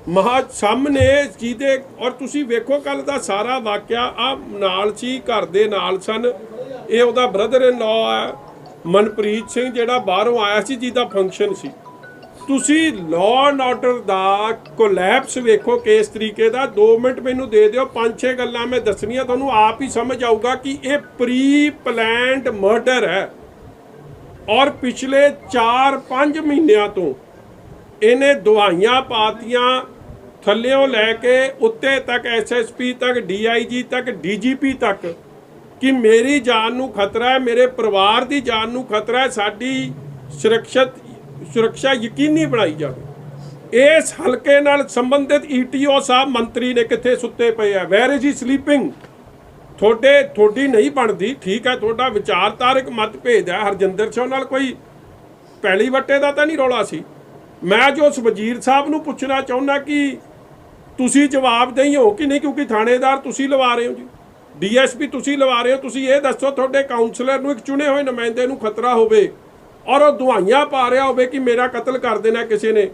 ਮਹਾ ਸਾਹਮਣੇ ਜਿਹਦੇ, ਔਰ ਤੁਸੀਂ ਵੇਖੋ ਕੱਲ ਦਾ ਸਾਰਾ ਵਾਕਿਆ, ਆ ਨਾਲ ਸੀ, ਘਰ ਦੇ ਨਾਲ ਸਨ। ਇਹ ਉਹਦਾ ਬ੍ਰਦਰ ਇਨ ਲਾਅ ਹੈ ਮਨਪ੍ਰੀਤ ਸਿੰਘ, ਜਿਹੜਾ ਬਾਹਰੋਂ ਆਇਆ ਸੀ, ਜਿਹਦਾ ਫੰਕਸ਼ਨ ਸੀ। ਤੁਸੀਂ ਲਾਅ ਐਂਡ ਆਰਡਰ ਦਾ ਕੋਲੈਪਸ ਵੇਖੋ ਕਿਸ ਤਰੀਕੇ ਦਾ। 2 ਮਿੰਟ ਮੈਨੂੰ ਦੇ ਦਿਓ, ਪੰਜ ਛੇ ਗੱਲਾਂ ਮੈਂ ਦੱਸਣੀਆਂ, ਤੁਹਾਨੂੰ ਆਪ ਹੀ ਸਮਝ ਆਊਗਾ ਕਿ ਇਹ ਪ੍ਰੀ ਪਲਾਨਡ ਮਰਡਰ ਹੈ। ਔਰ ਪਿਛਲੇ 4-5 ਮਹੀਨਿਆਂ ਤੋਂ ਇਹਨੇ ਦਵਾਈਆਂ ਪਾਤੀਆਂ, ਥੱਲਿਓਂ ਲੈ ਕੇ ਉੱਤੇ ਤੱਕ ਐਸਐਸਪੀ ਤੱਕ ਡੀਆਈਜੀ ਤੱਕ ਡੀਜੀਪੀ ਤੱਕ ਕਿ ਮੇਰੀ ਜਾਨ ਨੂੰ ਖਤਰਾ ਹੈ, ਮੇਰੇ ਪਰਿਵਾਰ ਦੀ ਜਾਨ ਨੂੰ ਖਤਰਾ ਹੈ, ਸਾਡੀ ਸੁਰੱਖਿਅਤ, ਸੁਰੱਖਿਆ ਯਕੀਨੀ ਬਣਾਈ ਜਾਵੇ। ਇਸ ਹਲਕੇ ਨਾਲ ਸੰਬੰਧਿਤ ਈਟੀਓ ਸਾਹਿਬ ਮੰਤਰੀ ਨੇ ਕਿੱਥੇ ਸੁੱਤੇ ਪਏ ਆ? ਵੈਰ ਇਜ਼ ਹੀ ਸਲੀਪਿੰਗ ਤੁਹਾਡੇ, ਤੁਹਾਡੀ ਨਹੀਂ ਬਣਦੀ, ਠੀਕ ਹੈ, ਤੁਹਾਡਾ ਵਿਚਾਰਧਾਰਕ ਮਤਭੇਦ ਹੈ, ਹਰਜਿੰਦਰ ਸਿੰਘ ਨਾਲ ਕੋਈ ਪੈਲੀ ਵੱਟੇ ਦਾ ਤਾਂ ਨਹੀਂ ਰੌਲਾ ਸੀ। ਮੈਂ ਜੋ ਉਸ ਵਜ਼ੀਰ ਸਾਹਿਬ ਨੂੰ ਪੁੱਛਣਾ ਚਾਹੁੰਦਾ ਕਿ ਤੁਸੀਂ ਜਵਾਬ ਜਵਾਬਦੇਹੀ ਹੋ ਕਿ ਨਹੀਂ, ਕਿਉਂਕਿ ਥਾਣੇਦਾਰ ਤੁਸੀਂ ਲਵਾ ਰਹੇ ਹੋ ਜੀ। ਡੀਐਸਪੀ ਤੁਸੀਂ ਲਵਾ ਰਹੇ ਹੋ, ਤੁਸੀਂ ਇਹ ਦੱਸੋ, ਤੁਹਾਡੇ ਕਾਉਂਸਲਰ ਨੂੰ ਇੱਕ ਚੁਣੇ ਹੋਏ ਨੁਮਾਇੰਦੇ ਨੂੰ ਖਤਰਾ ਹੋਵੇ ਔਰ ਉਹ ਦੁਆਈਆਂ ਪਾ ਰਿਹਾ ਹੋਵੇ ਕਿ ਮੇਰਾ ਕਤਲ ਕਰ ਦੇਣਾ ਕਿਸੇ ਨੇ।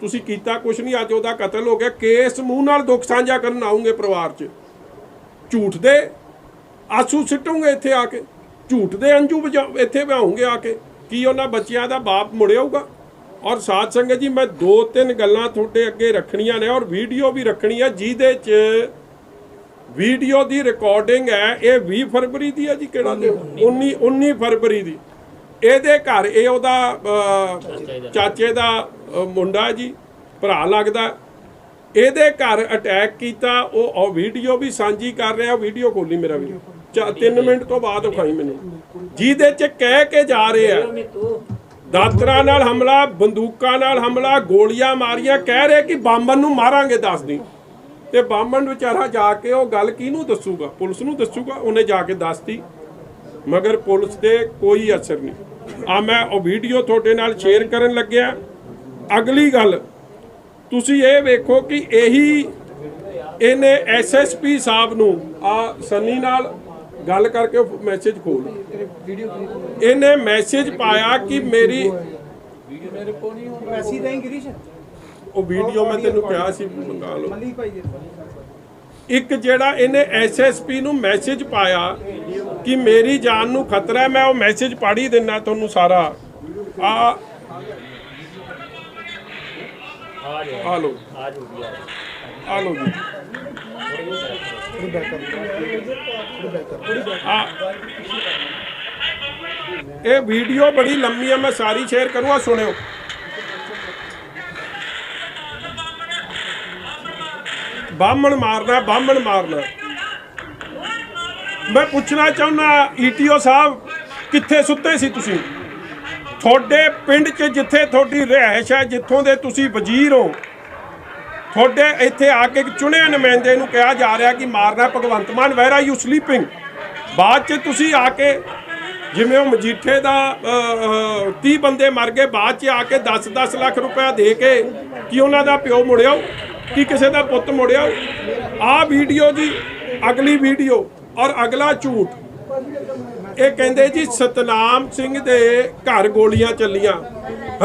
ਤੁਸੀਂ ਕੀਤਾ ਕੁਝ ਨਹੀਂ, ਅੱਜ ਉਹਦਾ ਕਤਲ ਹੋ ਗਿਆ। ਕੇਸ ਮੂੰਹ ਨਾਲ ਦੁੱਖ ਸਾਂਝਾ ਕਰਨ ਆਉਂਗੇ ਪਰਿਵਾਰ 'ਚ। ਝੂਠ ਦੇ ਆਸੂ ਸਿੱਟੋਗੇ ਇੱਥੇ ਆ ਕੇ? ਝੂਠ ਦੇ ਅੰਜੂ ਇੱਥੇ ਵਹਾਉਂਗੇ ਆ ਕੇ? ਕੀ ਉਹਨਾਂ ਬੱਚਿਆਂ ਦਾ ਬਾਪ ਮੁੜਿਆਊਗਾ? ਔਰ ਸਾਧ ਸੰਗਤ ਜੀ ਮੈਂ ਦੋ ਤਿੰਨ ਗੱਲਾਂ ਤੁਹਾਡੇ ਅੱਗੇ ਰੱਖਣੀਆਂ ਨੇ ਔਰ ਵੀਡੀਓ ਵੀ ਰੱਖਣੀ ਹੈ ਜਿਹਦੇ 'ਚ ਵੀਡੀਓ ਦੀ ਰਿਕਾਰਡਿੰਗ ਹੈ ਇਹ 20 ਫਰਵਰੀ ਦੀ ਹੈ ਜੀ ਕਿਹੜਾ ਦਿਨ? 19 19 ਫਰਵਰੀ ਦੀ। ਇਹਦੇ ਘਰ ਇਹ ਉਹਦਾ ਚਾਚੇ ਦਾ ਮੁੰਡਾ ਜੀ ਭਰਾ ਲੱਗਦਾ। ਇਹਦੇ ਘਰ ਅਟੈਕ ਕੀਤਾ ਉਹ ਉਹ ਵੀਡੀਓ ਵੀ ਸਾਂਝੀ ਕਰ ਰਿਹਾ ਵੀਡੀਓ ਖੋਲੀ ਮੇਰਾ ਵੀਡੀਓ ਚਾ 3 ਮਿੰਟ ਤੋਂ ਬਾਅਦ ਵਿਖਾਈ ਮੈਨੂੰ। ਜਿਹਦੇ ਚ ਕਹਿ ਕੇ ਜਾ ਰਹੇ ਆ, ਦਾਤਰਾਂ ਨਾਲ ਹਮਲਾ, ਬੰਦੂਕਾਂ ਨਾਲ ਹਮਲਾ, ਗੋਲੀਆਂ ਮਾਰੀਆਂ, ਕਹਿ ਰਹੇ ਕਿ ਬਾਂਬਨ ਨੂੰ ਮਾਰਾਂਗੇ ਦੱਸ ਦੀ। ਤੇ ਬਾਂਬਨ ਵਿਚਾਰਾ ਜਾ ਕੇ ਉਹ ਗੱਲ ਕਿਹਨੂੰ ਦੱਸੂਗਾ? ਪੁਲਿਸ ਨੂੰ ਦੱਸੂਗਾ? ਉਹਨੇ ਜਾ ਕੇ ਦੱਸਤੀ। ਮਗਰ ਪੁਲਿਸ ਦੇ ਕੋਈ ਅਸਰ ਨਹੀਂ। ਆ ਮੈਂ ਉਹ ਵੀਡੀਓ ਤੁਹਾਡੇ ਨਾਲ ਸ਼ੇਅਰ ਕਰਨ ਲੱਗਿਆ। ਅਗਲੀ ਗੱਲ, ਤੁਸੀਂ ਇਹ ਵੇਖੋ ਕਿ ਇਹੀ ਇਹਨੇ ਐਸਐਸਪੀ ਸਾਹਿਬ ਨੂੰ ਆ ਸੰਨੀ ਨਾਲ ਗੱਲ ਕਰਕੇ ਮੈਸੇਜ ਖੋਲ ਇਹਨੇ ਮੈਸੇਜ ਪਾਇਆ ਕਿ ਮੇਰੀ ਮੈਸੀ ਨਹੀਂ ਗਿਰੀਸ਼। ਉਹ ਵੀਡੀਓ ਮੈਂ ਤੈਨੂੰ ਕਿਹਾ ਸੀ ਮੰਗਾ ਲਓ। ਇੱਕ ਜਿਹੜਾ ਇਹਨੇ ਐਸਐਸਪੀ ਨੂੰ ਮੈਸੇਜ ਪਾਇਆ ਕਿ ਮੇਰੀ ਜਾਨ ਨੂੰ ਖਤਰਾ ਹੈ ਮੈਂ ਉਹ ਮੈਸੇਜ ਪੜ੍ਹ ਹੀ ਦਿੰਨਾ ਤੁਹਾਨੂੰ ਸਾਰਾ। ਆ ਆ ਲੋ ਆ ਜੋ ਵੀ ਆ ਆ ਲੋ ਜੀ। ਆ ਇਹ ਵੀਡੀਓ ਬੜੀ ਲੰਮੀ ਹੈ ਮੈਂ ਸਾਰੀ ਸ਼ੇਅਰ ਕਰੂੰਗਾ, ਸੁਣਿਓ। ਬਾਹਮਣ ਮਾਰਨਾ ਬਾਹਮਣ ਮਾਰਨਾ। ਮੈਂ ਪੁੱਛਣਾ ਚਾਹੁੰਦਾ ਈਟੀਓ ਸਾਹਿਬ, ਕਿੱਥੇ ਸੁੱਤੇ ਸੀ ਤੁਸੀਂ? ਤੁਹਾਡੇ ਪਿੰਡ 'ਚ ਜਿੱਥੇ ਤੁਹਾਡੀ ਰਿਹਾਇਸ਼ ਹੈ, ਜਿੱਥੋਂ ਦੇ ਤੁਸੀਂ ਵਜ਼ੀਰ ਹੋ ਤੁਹਾਡੇ ਇੱਥੇ ਆ ਕੇ ਇੱਕ ਚੁਣੇ ਨੁਮਾਇੰਦੇ ਨੂੰ ਕਿਹਾ ਜਾ ਰਿਹਾ ਕਿ ਮਾਰਨਾ ਭਗਵੰਤ ਮਾਨ ਵੈਰ ਆਰ ਯੂ ਸਲੀਪਿੰਗ ਬਾਅਦ 'ਚ ਤੁਸੀਂ ਆ ਕੇ ਜਿਵੇਂ ਉਹ ਮਜੀਠੇ ਦਾ 30 ਬੰਦੇ ਮਰ ਗਏ, ਬਾਅਦ 'ਚ ਆ ਕੇ 10-10 ਲੱਖ ਰੁਪਇਆ ਦੇ ਕੇ ਕਿ ਉਹਨਾਂ ਦਾ ਪਿਓ ਮੁੜਿਆ? ਕਿ ਕਿਸੇ ਦਾ ਪੁੱਤ ਮੁੜਿਆ? ਆਹ ਵੀਡੀਓ ਜੀ, ਅਗਲੀ ਵੀਡੀਓ ਔਰ ਅਗਲਾ ਝੂਠ। ਇਹ ਕਹਿੰਦੇ ਜੀ, ਸਤਨਾਮ ਸਿੰਘ ਦੇ ਘਰ ਗੋਲੀਆਂ ਚੱਲੀਆਂ।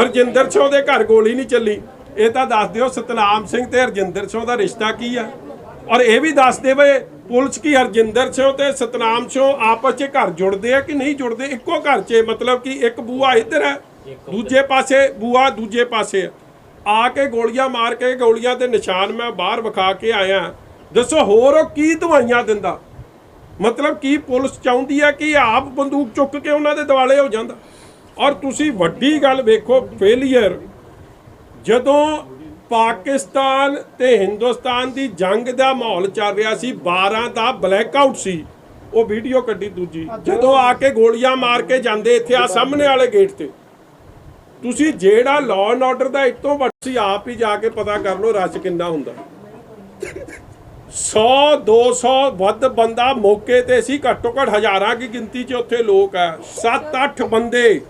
ਹਰਜਿੰਦਰ ਸਿੰਘ ਦੇ ਘਰ ਗੋਲੀ ਨਹੀਂ ਚੱਲੀ। ਇਹ ਤਾਂ ਦੱਸ ਦਿਓ, ਸਤਨਾਮ ਸਿੰਘ ਤੇ ਹਰਜਿੰਦਰ ਸਿੰਘ ਦਾ ਰਿਸ਼ਤਾ ਕੀ ਆ? ਔਰ ਇਹ ਵੀ ਦੱਸ ਦੇਵੇ ਪੁਲਿਸ ਕੀ ਹਰਜਿੰਦਰ ਸਿੰਘ ਤੇ ਸਤਨਾਮ ਸਿੰਘ ਆਪਸ 'ਚ ਘਰ ਜੁੜਦੇ ਆ ਕਿ ਨਹੀਂ ਜੁੜਦੇ? ਇੱਕੋ ਘਰ 'ਚ, ਮਤਲਬ ਕਿ ਇੱਕ ਬੂਆ ਇੱਧਰ ਹੈ ਦੂਜੇ ਪਾਸੇ ਬੂਆ ਦੂਜੇ ਪਾਸੇ ਆ। ਕੇ ਗੋਲੀਆਂ ਮਾਰ ਕੇ, ਗੋਲੀਆਂ ਦੇ ਨਿਸ਼ਾਨ ਮੈਂ ਬਾਹਰ ਵਿਖਾ ਕੇ ਆਇਆ। ਦੱਸੋ, ਹੋਰ ਉਹ ਕੀ ਦਵਾਈਆਂ ਦਿੰਦਾ? ਮਤਲਬ ਕੀ ਪੁਲਿਸ ਚਾਹੁੰਦੀ ਹੈ ਕਿ ਆਪ ਬੰਦੂਕ ਚੁੱਕ ਕੇ ਉਹਨਾਂ ਦੇ ਦਿਵਾਲੇ ਹੋ ਜਾਂਦਾ? ਔਰ ਤੁਸੀਂ ਵੱਡੀ ਗੱਲ ਵੇਖੋ ਫੇਲੀਅਰ ਜਦੋਂ ਪਾਕਿਸਤਾਨ ਤੇ ਹਿੰਦੁਸਤਾਨ ਦੀ ਜੰਗ ਦਾ ਮਾਹੌਲ ਚੱਲ ਰਿਹਾ ਸੀ 12 ਦਾ ਬਲੈਕਆਊਟ ਸੀ। ਉਹ ਵੀਡੀਓ ਕੱਢੀ ਦੂਜੀ। ਜਦੋਂ ਆ ਕੇ ਗੋਲੀਆਂ ਮਾਰ ਕੇ ਜਾਂਦੇ ਇੱਥੇ ਆ ਸਾਹਮਣੇ ਵਾਲੇ ਗੇਟ ਤੇ। ਤੁਸੀਂ ਜਿਹੜਾ ਲਾਅ ਐਂਡ ਆਰਡਰ ਦਾ ਇਤੋਂ ਵੱਡ ਸੀ ਆਪ ਹੀ ਜਾ ਕੇ ਪਤਾ ਕਰ ਲਓ ਰਸ਼ ਕਿੰਨਾ ਹੁੰਦਾ। 100 200 ਵੱਧ ਬੰਦਾ ਮੌਕੇ ਤੇ ਸੀ ਘੱਟੋ ਘੱਟ ਹਜ਼ਾਰਾਂ ਦੀ ਗਿਣਤੀ 'ਚ ਉੱਥੇ ਲੋਕ ਆ। 7-8 ਬੰਦੇ।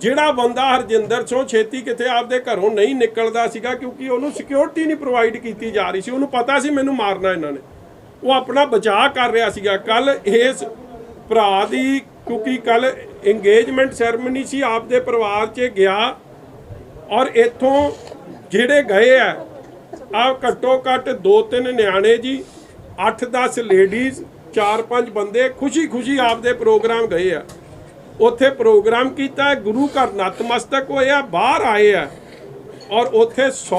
ਜਿਹੜਾ ਬੰਦਾ ਹਰਜਿੰਦਰ ਸਿੰਘ ਛੇਤੀ ਕਿਤੇ ਆਪਦੇ ਘਰੋਂ ਨਹੀਂ ਨਿਕਲਦਾ ਸੀਗਾ ਕਿਉਂਕਿ ਉਹਨੂੰ ਸਿਕਿਉਰਿਟੀ ਨਹੀਂ ਪ੍ਰੋਵਾਈਡ ਕੀਤੀ ਜਾ ਰਹੀ ਸੀ। ਉਹਨੂੰ ਪਤਾ ਸੀ ਮੈਨੂੰ ਮਾਰਨਾ ਇਹਨਾਂ ਨੇ। ਉਹ ਆਪਣਾ ਬਚਾਅ ਕਰ ਰਿਹਾ ਸੀਗਾ। ਕੱਲ ਇਸ ਭਰਾ ਦੀ ਕਿਉਂਕਿ ਕੱਲ ਇੰਗੇਜਮੈਂਟ ਸੈਰਮਨੀ ਸੀ, ਆਪਦੇ ਪਰਿਵਾਰ 'ਚ ਗਿਆ ਔਰ ਇੱਥੋਂ ਜਿਹੜੇ ਗਏ ਆ ਆ ਘੱਟੋ ਘੱਟ 2-3 ਨਿਆਣੇ ਜੀ 8-10 ਲੇਡੀਜ਼ 4-5 ਬੰਦੇ ਖੁਸ਼ੀ-ਖੁਸ਼ੀ ਆਪਦੇ ਪ੍ਰੋਗਰਾਮ ਗਏ ਆ। ਉੱਥੇ ਪ੍ਰੋਗਰਾਮ ਕੀਤਾ ਗੁਰੂ ਘਰ ਨਤਮਸਤਕ ਹੋਏ ਆ ਬਾਹਰ ਆਏ ਆ ਔਰ ਉੱਥੇ 100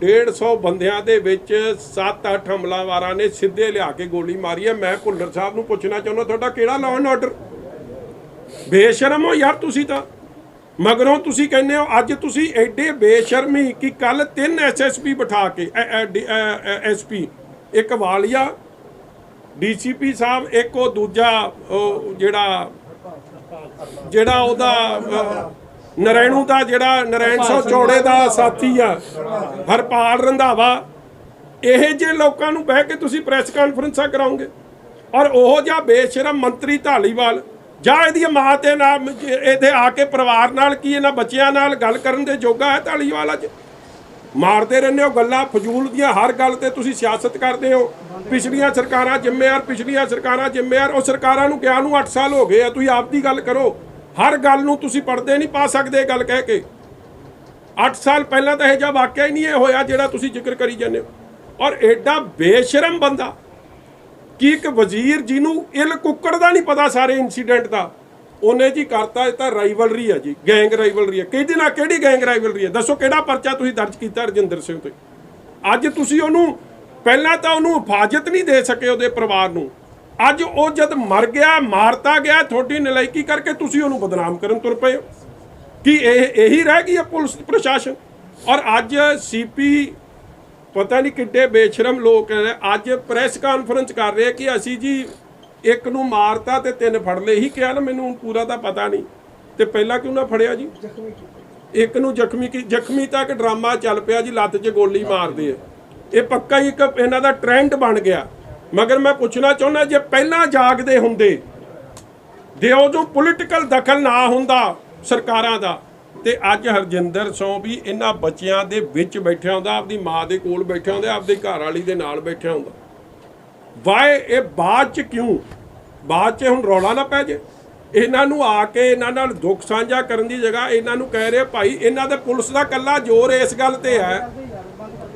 150 ਬੰਦਿਆਂ ਦੇ ਵਿੱਚ 7-8 ਹਮਲਾਵਾਰਾਂ ਨੇ ਸਿੱਧੇ ਲਿਆ ਕੇ ਗੋਲੀ ਮਾਰੀ ਹੈ। ਮੈਂ ਭੁੱਲਰ ਸਾਹਿਬ ਨੂੰ ਪੁੱਛਣਾ ਚਾਹੁੰਦਾ, ਤੁਹਾਡਾ ਕਿਹੜਾ ਲਾਅ ਐਂਡ ਆਰਡਰ ਬੇਸ਼ਰਮ ਹੋ ਯਾਰ ਤੁਸੀਂ ਤਾਂ। ਮਗਰੋਂ ਤੁਸੀਂ ਕਹਿੰਦੇ ਹੋ, ਅੱਜ ਤੁਸੀਂ ਐਡੇ ਬੇਸ਼ਰਮੀ ਕਿ ਕੱਲ ਤਿੰਨ ਐਸਐਸਪੀ ਬਿਠਾ ਕੇ ਐਸਪੀ ਇੱਕ ਵਾਲੀਆ ਡੀਸੀਪੀ ਸਾਹਿਬ, ਇੱਕ ਉਹ ਦੂਜਾ, ਉਹ ਜਿਹੜਾ ਜਿਹੜਾ ਉਹਦਾ ਅਹ, ਨਰੈਣੂ ਦਾ ਜਿਹੜਾ ਨਰੈਣ ਸਿੰਘ ਚੌੜੇ ਦਾ ਸਾਥੀ ਆ ਹਰਪਾਲ ਰੰਧਾਵਾ ਇਹ ਜੇ ਲੋਕਾਂ ਨੂੰ ਬਹਿ ਕੇ ਤੁਸੀਂ ਪ੍ਰੈਸ ਕਾਨਫਰੰਸਾਂ ਕਰਾਉਂਗੇ ਔਰ ਉਹ ਜਿਹਾ ਬੇਸ਼ਰਮ ਮੰਤਰੀ ਢਾਲੀਵਾਲ ਜਾਂ ਇਹਦੀ ਮਾਂ ਤੇ ਨਾਲ ਇਹਦੇ ਆ ਕੇ ਪਰਿਵਾਰ ਨਾਲ ਕੀ ਇਹਨਾਂ ਬੱਚਿਆਂ ਨਾਲ ਗੱਲ ਕਰਨ ਦੇ ਜੋਗਾ ਹੈ ਢਾਲੀਵਾਲ ਅੱਜ? ਮਾਰਦੇ ਰਹਿੰਦੇ ਹੋ, ਗੱਲਾਂ ਫਜ਼ੂਲ ਦੀਆਂ, ਹਰ ਗੱਲ ਤੇ ਤੁਸੀਂ ਸਿਆਸਤ ਕਰਦੇ ਹੋ। ਪਿਛਲੀਆਂ ਸਰਕਾਰਾਂ ਜ਼ਿੰਮੇਵਾਰ, ਪਿਛਲੀਆਂ ਸਰਕਾਰਾਂ ਜ਼ਿੰਮੇਵਾਰ, ਉਹ ਸਰਕਾਰਾਂ ਨੂੰ ਕਿਹਾ ਨੂੰ 8 ਸਾਲ ਹੋ ਗਏ ਆ, ਤੁਸੀਂ ਆਪ ਦੀ ਗੱਲ ਕਰੋ। ਹਰ ਗੱਲ ਨੂੰ ਤੁਸੀਂ ਪਰਦੇ ਨਹੀਂ ਪਾ ਸਕਦੇ ਗੱਲ ਕਹਿ ਕੇ। 8 ਸਾਲ ਪਹਿਲਾਂ ਤਾਂ ਇਹ ਜਿਹਾ ਵਾਕਿਆ ਹੀ ਨਹੀਂ ਇਹ ਹੋਇਆ ਜਿਹੜਾ ਤੁਸੀਂ ਜ਼ਿਕਰ ਕਰੀ ਜਾਂਦੇ ਹੋ। ਔਰ ਐਡਾ ਬੇਸ਼ਰਮ ਬੰਦਾ, ਕਿ ਇੱਕ ਵਜ਼ੀਰ ਜਿਹਨੂੰ ਇਲ ਕੁੱਕੜ ਦਾ ਨਹੀਂ ਪਤਾ ਸਾਰੇ ਇਨਸੀਡੈਂਟ ਦਾ। ਉਹਨੇ ਜੀ ਕਰਤਾ ਇਹ ਤਾਂ ਰਾਈਵਲਰੀ ਹੈ ਜੀ ਗੈਂਗ ਰਾਈਵਲਰੀ ਹੈ ਕਿਹਦੇ ਨਾਲ ਕਿਹੜੀ ਗੈਂਗ ਰਾਈਵਲਰੀ ਹੈ ਦੱਸੋ ਕਿਹੜਾ ਪਰਚਾ ਤੁਸੀਂ ਦਰਜ ਕੀਤਾ ਰਜਿੰਦਰ ਸਿੰਘ ਤੇ? ਅੱਜ ਤੁਸੀਂ ਉਹਨੂੰ, ਪਹਿਲਾਂ ਤਾਂ ਉਹਨੂੰ ਹਿਫਾਜ਼ਤ ਨਹੀਂ ਦੇ ਸਕੇ ਉਹਦੇ ਪਰਿਵਾਰ ਨੂੰ। ਅੱਜ ਉਹ ਜਦ ਮਰ ਗਿਆ, ਮਾਰਤਾ ਗਿਆ, ਤੁਹਾਡੀ ਨਲਾਇਕੀ ਕਰਕੇ ਤੁਸੀਂ ਉਹਨੂੰ ਬਦਨਾਮ ਕਰਨ ਤੁਰ ਪਏ ਹੋ। ਕਿ ਇਹ, ਇਹੀ ਰਹਿ ਗਈ ਹੈ ਪੁਲਿਸ ਪ੍ਰਸ਼ਾਸਨ? ਔਰ ਅੱਜ ਸੀਪੀ ਪਤਾ ਨਹੀਂ ਕਿੱਡੇ ਬੇਸ਼ਰਮ ਲੋਕ ਅੱਜ ਪ੍ਰੈਸ ਕਾਨਫਰੰਸ ਕਰ ਰਹੇ ਕਿ ਅਸੀਂ ਜੀ ਇੱਕ ਨੂੰ ਮਾਰਤਾ ਤੇ ਤਿੰਨ ਫੜ ਲਏ। ਹੀ ਕਿਹਾ ਨਾ ਮੈਨੂੰ ਪੂਰਾ ਤਾਂ ਪਤਾ ਨਹੀਂ। ਤੇ ਪਹਿਲਾਂ ਕਿਉਂ ਨਾ ਫੜਿਆ ਜੀ? ਇੱਕ ਨੂੰ ਜ਼ਖਮੀ ਕੀ ਜ਼ਖਮੀ ਤੱਕ ਡਰਾਮਾ ਚੱਲ ਪਿਆ ਜੀ ਲੱਤ 'ਚ ਗੋਲੀ ਮਾਰਦੇ ਆ। ਇਹ ਪੱਕਾ ਹੀ ਇੱਕ ਇਹਨਾਂ ਦਾ ਟ੍ਰੈਂਡ ਬਣ ਗਿਆ। ਮਗਰ ਮੈਂ ਪੁੱਛਣਾ ਚਾਹੁੰਦਾ ਜੇ ਪਹਿਲਾਂ ਜਾਗਦੇ ਹੁੰਦੇ ਦਿਓ ਜੋ ਪੋਲੀਟੀਕਲ ਦਖਲ ਨਾ ਹੁੰਦਾ ਸਰਕਾਰਾਂ ਦਾ ਤੇ ਅੱਜ ਹਰਜਿੰਦਰ ਸਿੰਘ ਵੀ ਇਹਨਾਂ ਬੱਚਿਆਂ ਦੇ ਵਿੱਚ ਬੈਠਿਆ ਹੁੰਦਾ ਆਪਦੀ ਮਾਂ ਦੇ ਕੋਲ ਬੈਠਿਆ ਹੁੰਦਾ ਆਪਦੀ ਘਰ ਵਾਲੀ ਦੇ ਨਾਲ ਬੈਠਿਆ ਹੁੰਦਾ। ਵਾਏ ਇਹ ਬਾਅਦ ਚ ਕਿਉਂ? ਬਾਅਦ ਚ ਹੁਣ ਰੌਲਾ ਨਾ ਪੈ ਜੇ। ਇਹਨਾਂ ਨੂੰ ਆ ਕੇ ਇਹਨਾਂ ਨਾਲ ਦੁੱਖ ਸਾਂਝਾ ਕਰਨ ਦੀ ਜਗ੍ਹਾ ਇਹਨਾਂ ਨੂੰ ਕਹਿ ਰਹੇ ਭਾਈ, ਇਹਨਾਂ ਦੇ ਪੁਲਿਸ ਦਾ ਕੱਲਾ ਜ਼ੋਰ ਇਸ ਗੱਲ ਤੇ ਹੈ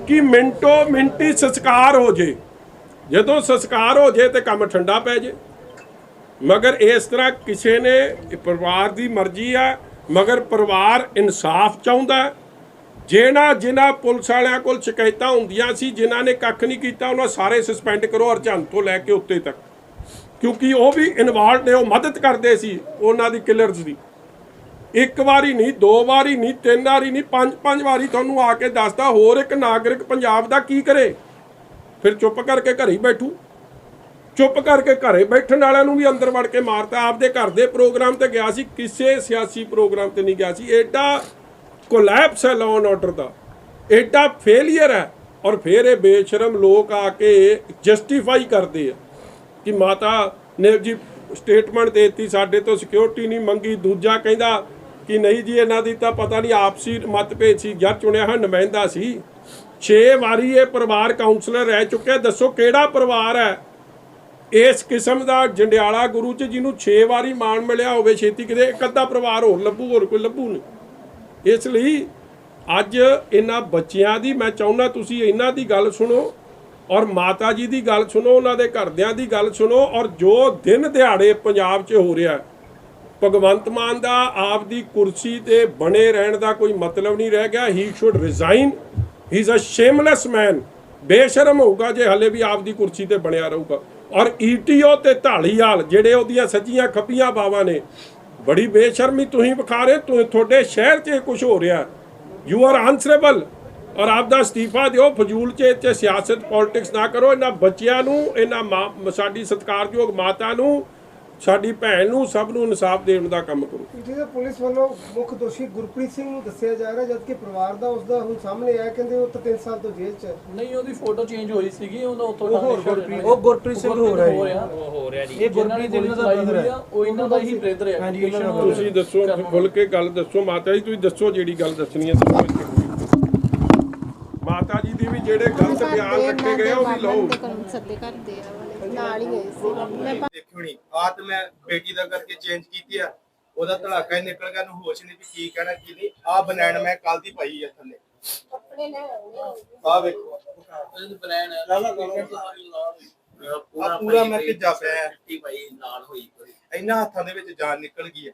ਕਿ ਮਿੰਟੋ ਮਿੰਟੀ ਸੰਸਕਾਰ ਹੋ ਜੇ। ਜਦੋਂ ਸੰਸਕਾਰ ਹੋ ਜੇ ਤੇ ਕੰਮ ਠੰਡਾ ਪੈ ਜੇ। ਮਗਰ ਇਸ ਤਰ੍ਹਾਂ ਕਿਸੇ ਨੇ, ਪਰਿਵਾਰ ਦੀ ਮਰਜ਼ੀ ਆ, ਮਗਰ ਪਰਿਵਾਰ ਇਨਸਾਫ ਚਾਹੁੰਦਾ ਜਿਹਨਾਂ ਜਿਹੜਾ ਜਿਨ੍ਹਾਂ ਪੁਲਿਸ ਵਾਲਿਆਂ ਕੋਲ ਸ਼ਿਕਾਇਤਾਂ ਹੁੰਦੀਆਂ ਸੀ, ਜਿਨ੍ਹਾਂ ਨੇ ਕੱਖ ਨਹੀਂ ਕੀਤਾ, ਉਹਨਾਂ ਸਾਰੇ ਸਸਪੈਂਡ ਕਰੋ ਅਰਜਨ ਤੋਂ ਲੈ ਕੇ ਉੱਤੇ ਤੱਕ। ਕਿਉਂਕਿ ਉਹ ਵੀ ਇਨਵੋਲਡ ਨੇ, ਉਹ ਮਦਦ ਕਰਦੇ ਸੀ ਉਹਨਾਂ ਦੀ ਕਿਲਰਸ ਦੀ। ਇੱਕ ਵਾਰੀ ਨਹੀਂ, ਦੋ ਵਾਰੀ ਨਹੀਂ, ਤਿੰਨ ਵਾਰੀ ਨਹੀਂ, ਪੰਜ ਪੰਜ ਵਾਰੀ ਤੁਹਾਨੂੰ ਆ ਕੇ ਦੱਸਦਾ, ਹੋਰ ਇੱਕ ਨਾਗਰਿਕ ਪੰਜਾਬ ਦਾ ਕੀ ਕਰੇ? ਫਿਰ ਚੁੱਪ ਕਰਕੇ ਘਰੇ ਹੀ ਬੈਠੂ। ਚੁੱਪ ਕਰਕੇ ਘਰੇ ਬੈਠਣ ਵਾਲਿਆਂ ਨੂੰ ਵੀ ਅੰਦਰ ਵੜ ਕੇ ਮਾਰਤਾ, ਆਪਦੇ ਘਰ ਦੇ ਪ੍ਰੋਗਰਾਮ ਤੇ ਗਿਆ ਸੀ, ਕਿਸੇ ਸਿਆਸੀ ਪ੍ਰੋਗਰਾਮ ਤੇ ਨਹੀਂ ਗਿਆ ਸੀ। ਐਡਾ ਕੋਲੈਪਸ ਹੈ ਲਾਅ ਐਂਡ ਆਰਡਰ ਦਾ। ਐਡਾ ਫੇਲਿਅਰ ਹੈ ਔਰ ਫਿਰ ਇਹ ਬੇਸ਼ਰਮ ਲੋਕ ਆ ਕੇ ਜਸਟੀਫਾਈ ਕਰਦੇ ਆ ਕਿ ਮਾਤਾ ਨੇ ਜੀ ਸਟੇਟਮੈਂਟ ਦੇਤੀ, ਸਾਡੇ ਤੋਂ ਸਿਕਿਉਰਿਟੀ ਨਹੀਂ ਮੰਗੀ। ਦੂਜਾ ਕਹਿੰਦਾ ਕਿ ਨਹੀਂ ਜੀ, ਇਹਨਾਂ ਦੀ ਤਾਂ ਪਤਾ ਨਹੀਂ ਆਪਸੀ ਮਤਭੇਦ ਸੀ, ਜਦ ਚੁਣਿਆ ਹੋਇਆ ਨੁਮਾਇੰਦਾ ਸੀ। 6 ਵਾਰੀ ਇਹ ਪਰਿਵਾਰ ਕਾਉਂਸਲਰ ਰਹਿ ਚੁੱਕਿਆ। ਦੱਸੋ ਕਿਹੜਾ ਪਰਿਵਾਰ ਹੈ? ਇਸ ਕਿਸਮ ਦਾ ਜੰਡਿਆਲਾ ਗੁਰੂ ਚ ਜਿਹਨੂੰ 6 ਵਾਰੀ ਮਾਣ ਮਿਲਿਆ ਹੋਵੇ, ਛੇਤੀ ਕਿਤੇ ਇੱਕ ਅੱਧਾ ਪਰਿਵਾਰ ਹੋਰ, ਲੱਭੂ ਹੋਰ ਕੋਈ, ਲੱਭੂ ਨਹੀਂ। ਇਸ ਲਈ ਅੱਜ ਇਹਨਾਂ ਬੱਚਿਆਂ ਦੀ ਮੈਂ ਚਾਹੁੰਦਾ ਤੁਸੀਂ ਇਹਨਾਂ ਦੀ ਗੱਲ ਸੁਣੋ ਔਰ ਮਾਤਾ ਜੀ ਦੀ ਗੱਲ ਸੁਣੋ, ਉਹਨਾਂ ਦੇ ਘਰਦਿਆਂ ਦੀ ਗੱਲ ਸੁਣੋ ਔਰ ਜੋ ਦਿਨ ਦਿਹਾੜੇ ਪੰਜਾਬ 'ਚ ਹੋ ਰਿਹਾ, ਭਗਵੰਤ ਮਾਨ ਦਾ ਆਪ ਦੀ ਕੁਰਸੀ ਤੇ ਬਣੇ ਰਹਿਣ ਦਾ ਕੋਈ ਮਤਲਬ ਨਹੀਂ ਰਹਿ ਗਿਆ he should resign he is a shameless man ਬੇਸ਼ਰਮ ਹੋਊਗਾ ਜੇ ਹਲੇ ਵੀ ਆਪ ਦੀ ਕੁਰਸੀ ਤੇ ਬਣਿਆ ਰਹੂਗਾ, ਔਰ ਈਟੀਓ ਤੇ ਢਾਲੀਵਾਲ ਜਿਹੜੇ ਉਹਦੀਆਂ ਸੱਜੀਆਂ ਖੱਬੀਆਂ ਬਾਵਾਂ ਨੇ ਬੜੀ ਬੇਸ਼ਰਮੀ ਤੁਸੀਂ ਵਿਖਾ ਰਹੇ ਤੁ- ਤੁਹਾਡੇ ਸ਼ਹਿਰ 'ਚ ਕੁਝ ਹੋ ਰਿਹਾ। ਯੂ ਆਰ ਆਨਸਰੇਬਲ ਔਰ ਆਪ ਦਾ ਅਸਤੀਫਾ ਦਿਓ, ਫਜ਼ੂਲ 'ਚ, ਇੱਥੇ ਸਿਆਸਤ ਪੋਲਿਟਿਕਸ ਨਾ ਕਰੋ। ਇਹਨਾਂ ਬੱਚਿਆਂ ਨੂੰ, ਇਹਨਾਂ ਮਾਂ, ਸਾਡੀ ਸਤਿਕਾਰਯੋਗ ਮਾਤਾ ਨੂੰ ਸਾਡੀ ਭੈਣ ਨੂੰ ਸਭ ਨੂੰ ਇਨਸਾਫ ਦੇਣ ਦਾ ਕੰਮ ਕਰੋ। ਜਿਹਦੇ ਪੁਲਿਸ ਵੱਲੋਂ ਮੁੱਖ ਦੋਸ਼ੀ ਗੁਰਪ੍ਰੀਤ ਸਿੰਘ ਨੂੰ ਦੱਸਿਆ ਜਾ ਰਿਹਾ ਜਦਕਿ ਪਰਿਵਾਰ ਦਾ ਉਸ ਦਾ ਹੁਣ ਸਾਹਮਣੇ ਆਇਆ ਕਹਿੰਦੇ ਉਹ ਤਾਂ 3 ਸਾਲ ਤੋਂ ਜੇਲ੍ਹ 'ਚ ਹੈ। ਨਹੀਂ ਉਹਦੀ ਫੋਟੋ ਚੇਂਜ ਹੋਈ ਸੀਗੀ ਉਹਦਾ ਉੱਥੋਂ ਉਹ ਹੋਰ ਗੁਰਪ੍ਰੀਤ ਉਹ ਗੁਰਪ੍ਰੀਤ ਸਿੰਘ ਹੋ ਰਿਹਾ ਹੈ ਉਹ ਹੋ ਰਿਹਾ ਜੀ ਇਹ ਗੁਰਪ੍ਰੀਤ ਜਿਹਨਾਂ ਦਾ ਬ੍ਰਦਰ ਹੈ। ਉਹ ਇਹਨਾਂ ਦਾ ਹੀ ਬ੍ਰਦਰ ਹੈ। ਹਾਂਜੀ ਤੁਸੀਂ ਦੱਸੋ ਖੁੱਲ ਕੇ ਗੱਲ ਦੱਸੋ ਮਾਤਾ ਜੀ ਤੁਸੀਂ ਦੱਸੋ ਜਿਹੜੀ ਗੱਲ ਦੱਸਣੀ ਹੈ ਮਾਤਾ ਜੀ ਦੀ ਵੀ ਜਿਹੜੇ ਗਲਤ ਬਿਆਨ ਰੱਖੇ ਗਏ ਉਹ ਵੀ ਲਓ। ਸੱਦੇ ਕਰਦੇ ਆ। ਨਾਲ ਹੀ ਗਏ ਸੀ। ਮੈਂ ਦੇਖਿਓ ਨਹੀਂ ਆ ਤੇ ਮੈਂ ਬੇਟੀ ਦਾ ਕਰਕੇ ਚੇਂਜ ਕੀਤੀ ਆ ਉਹਦਾ ਧੜਾਕਾ ਹੀ ਨਿਕਲ ਗਿਆ ਨੂੰ ਹੋਸ਼ ਨਹੀਂ ਵੀ ਕੀ ਕਹਿਣਾ ਕੀ ਨਹੀਂ। ਆ ਬਨੈਣ ਮੈਂ ਕੱਲ ਦੀ ਪਾਈ ਆ ਥੱਲੇ। ਕੱਪੜੇ ਲੈ ਆ। ਵੇਖੋ। ਆ ਪੂਰਾ ਮੈਂ ਭਿੱਜਾ ਪਿਆ। ਹੈ। ਭਾਈ ਨਾਲ ਹੋਈ ਕੋਈ? ਇੰਨਾ ਹੱਥਾਂ ਦੇ ਵਿੱਚ ਜਾਨ ਨਿਕਲ ਗਈ ਹੈ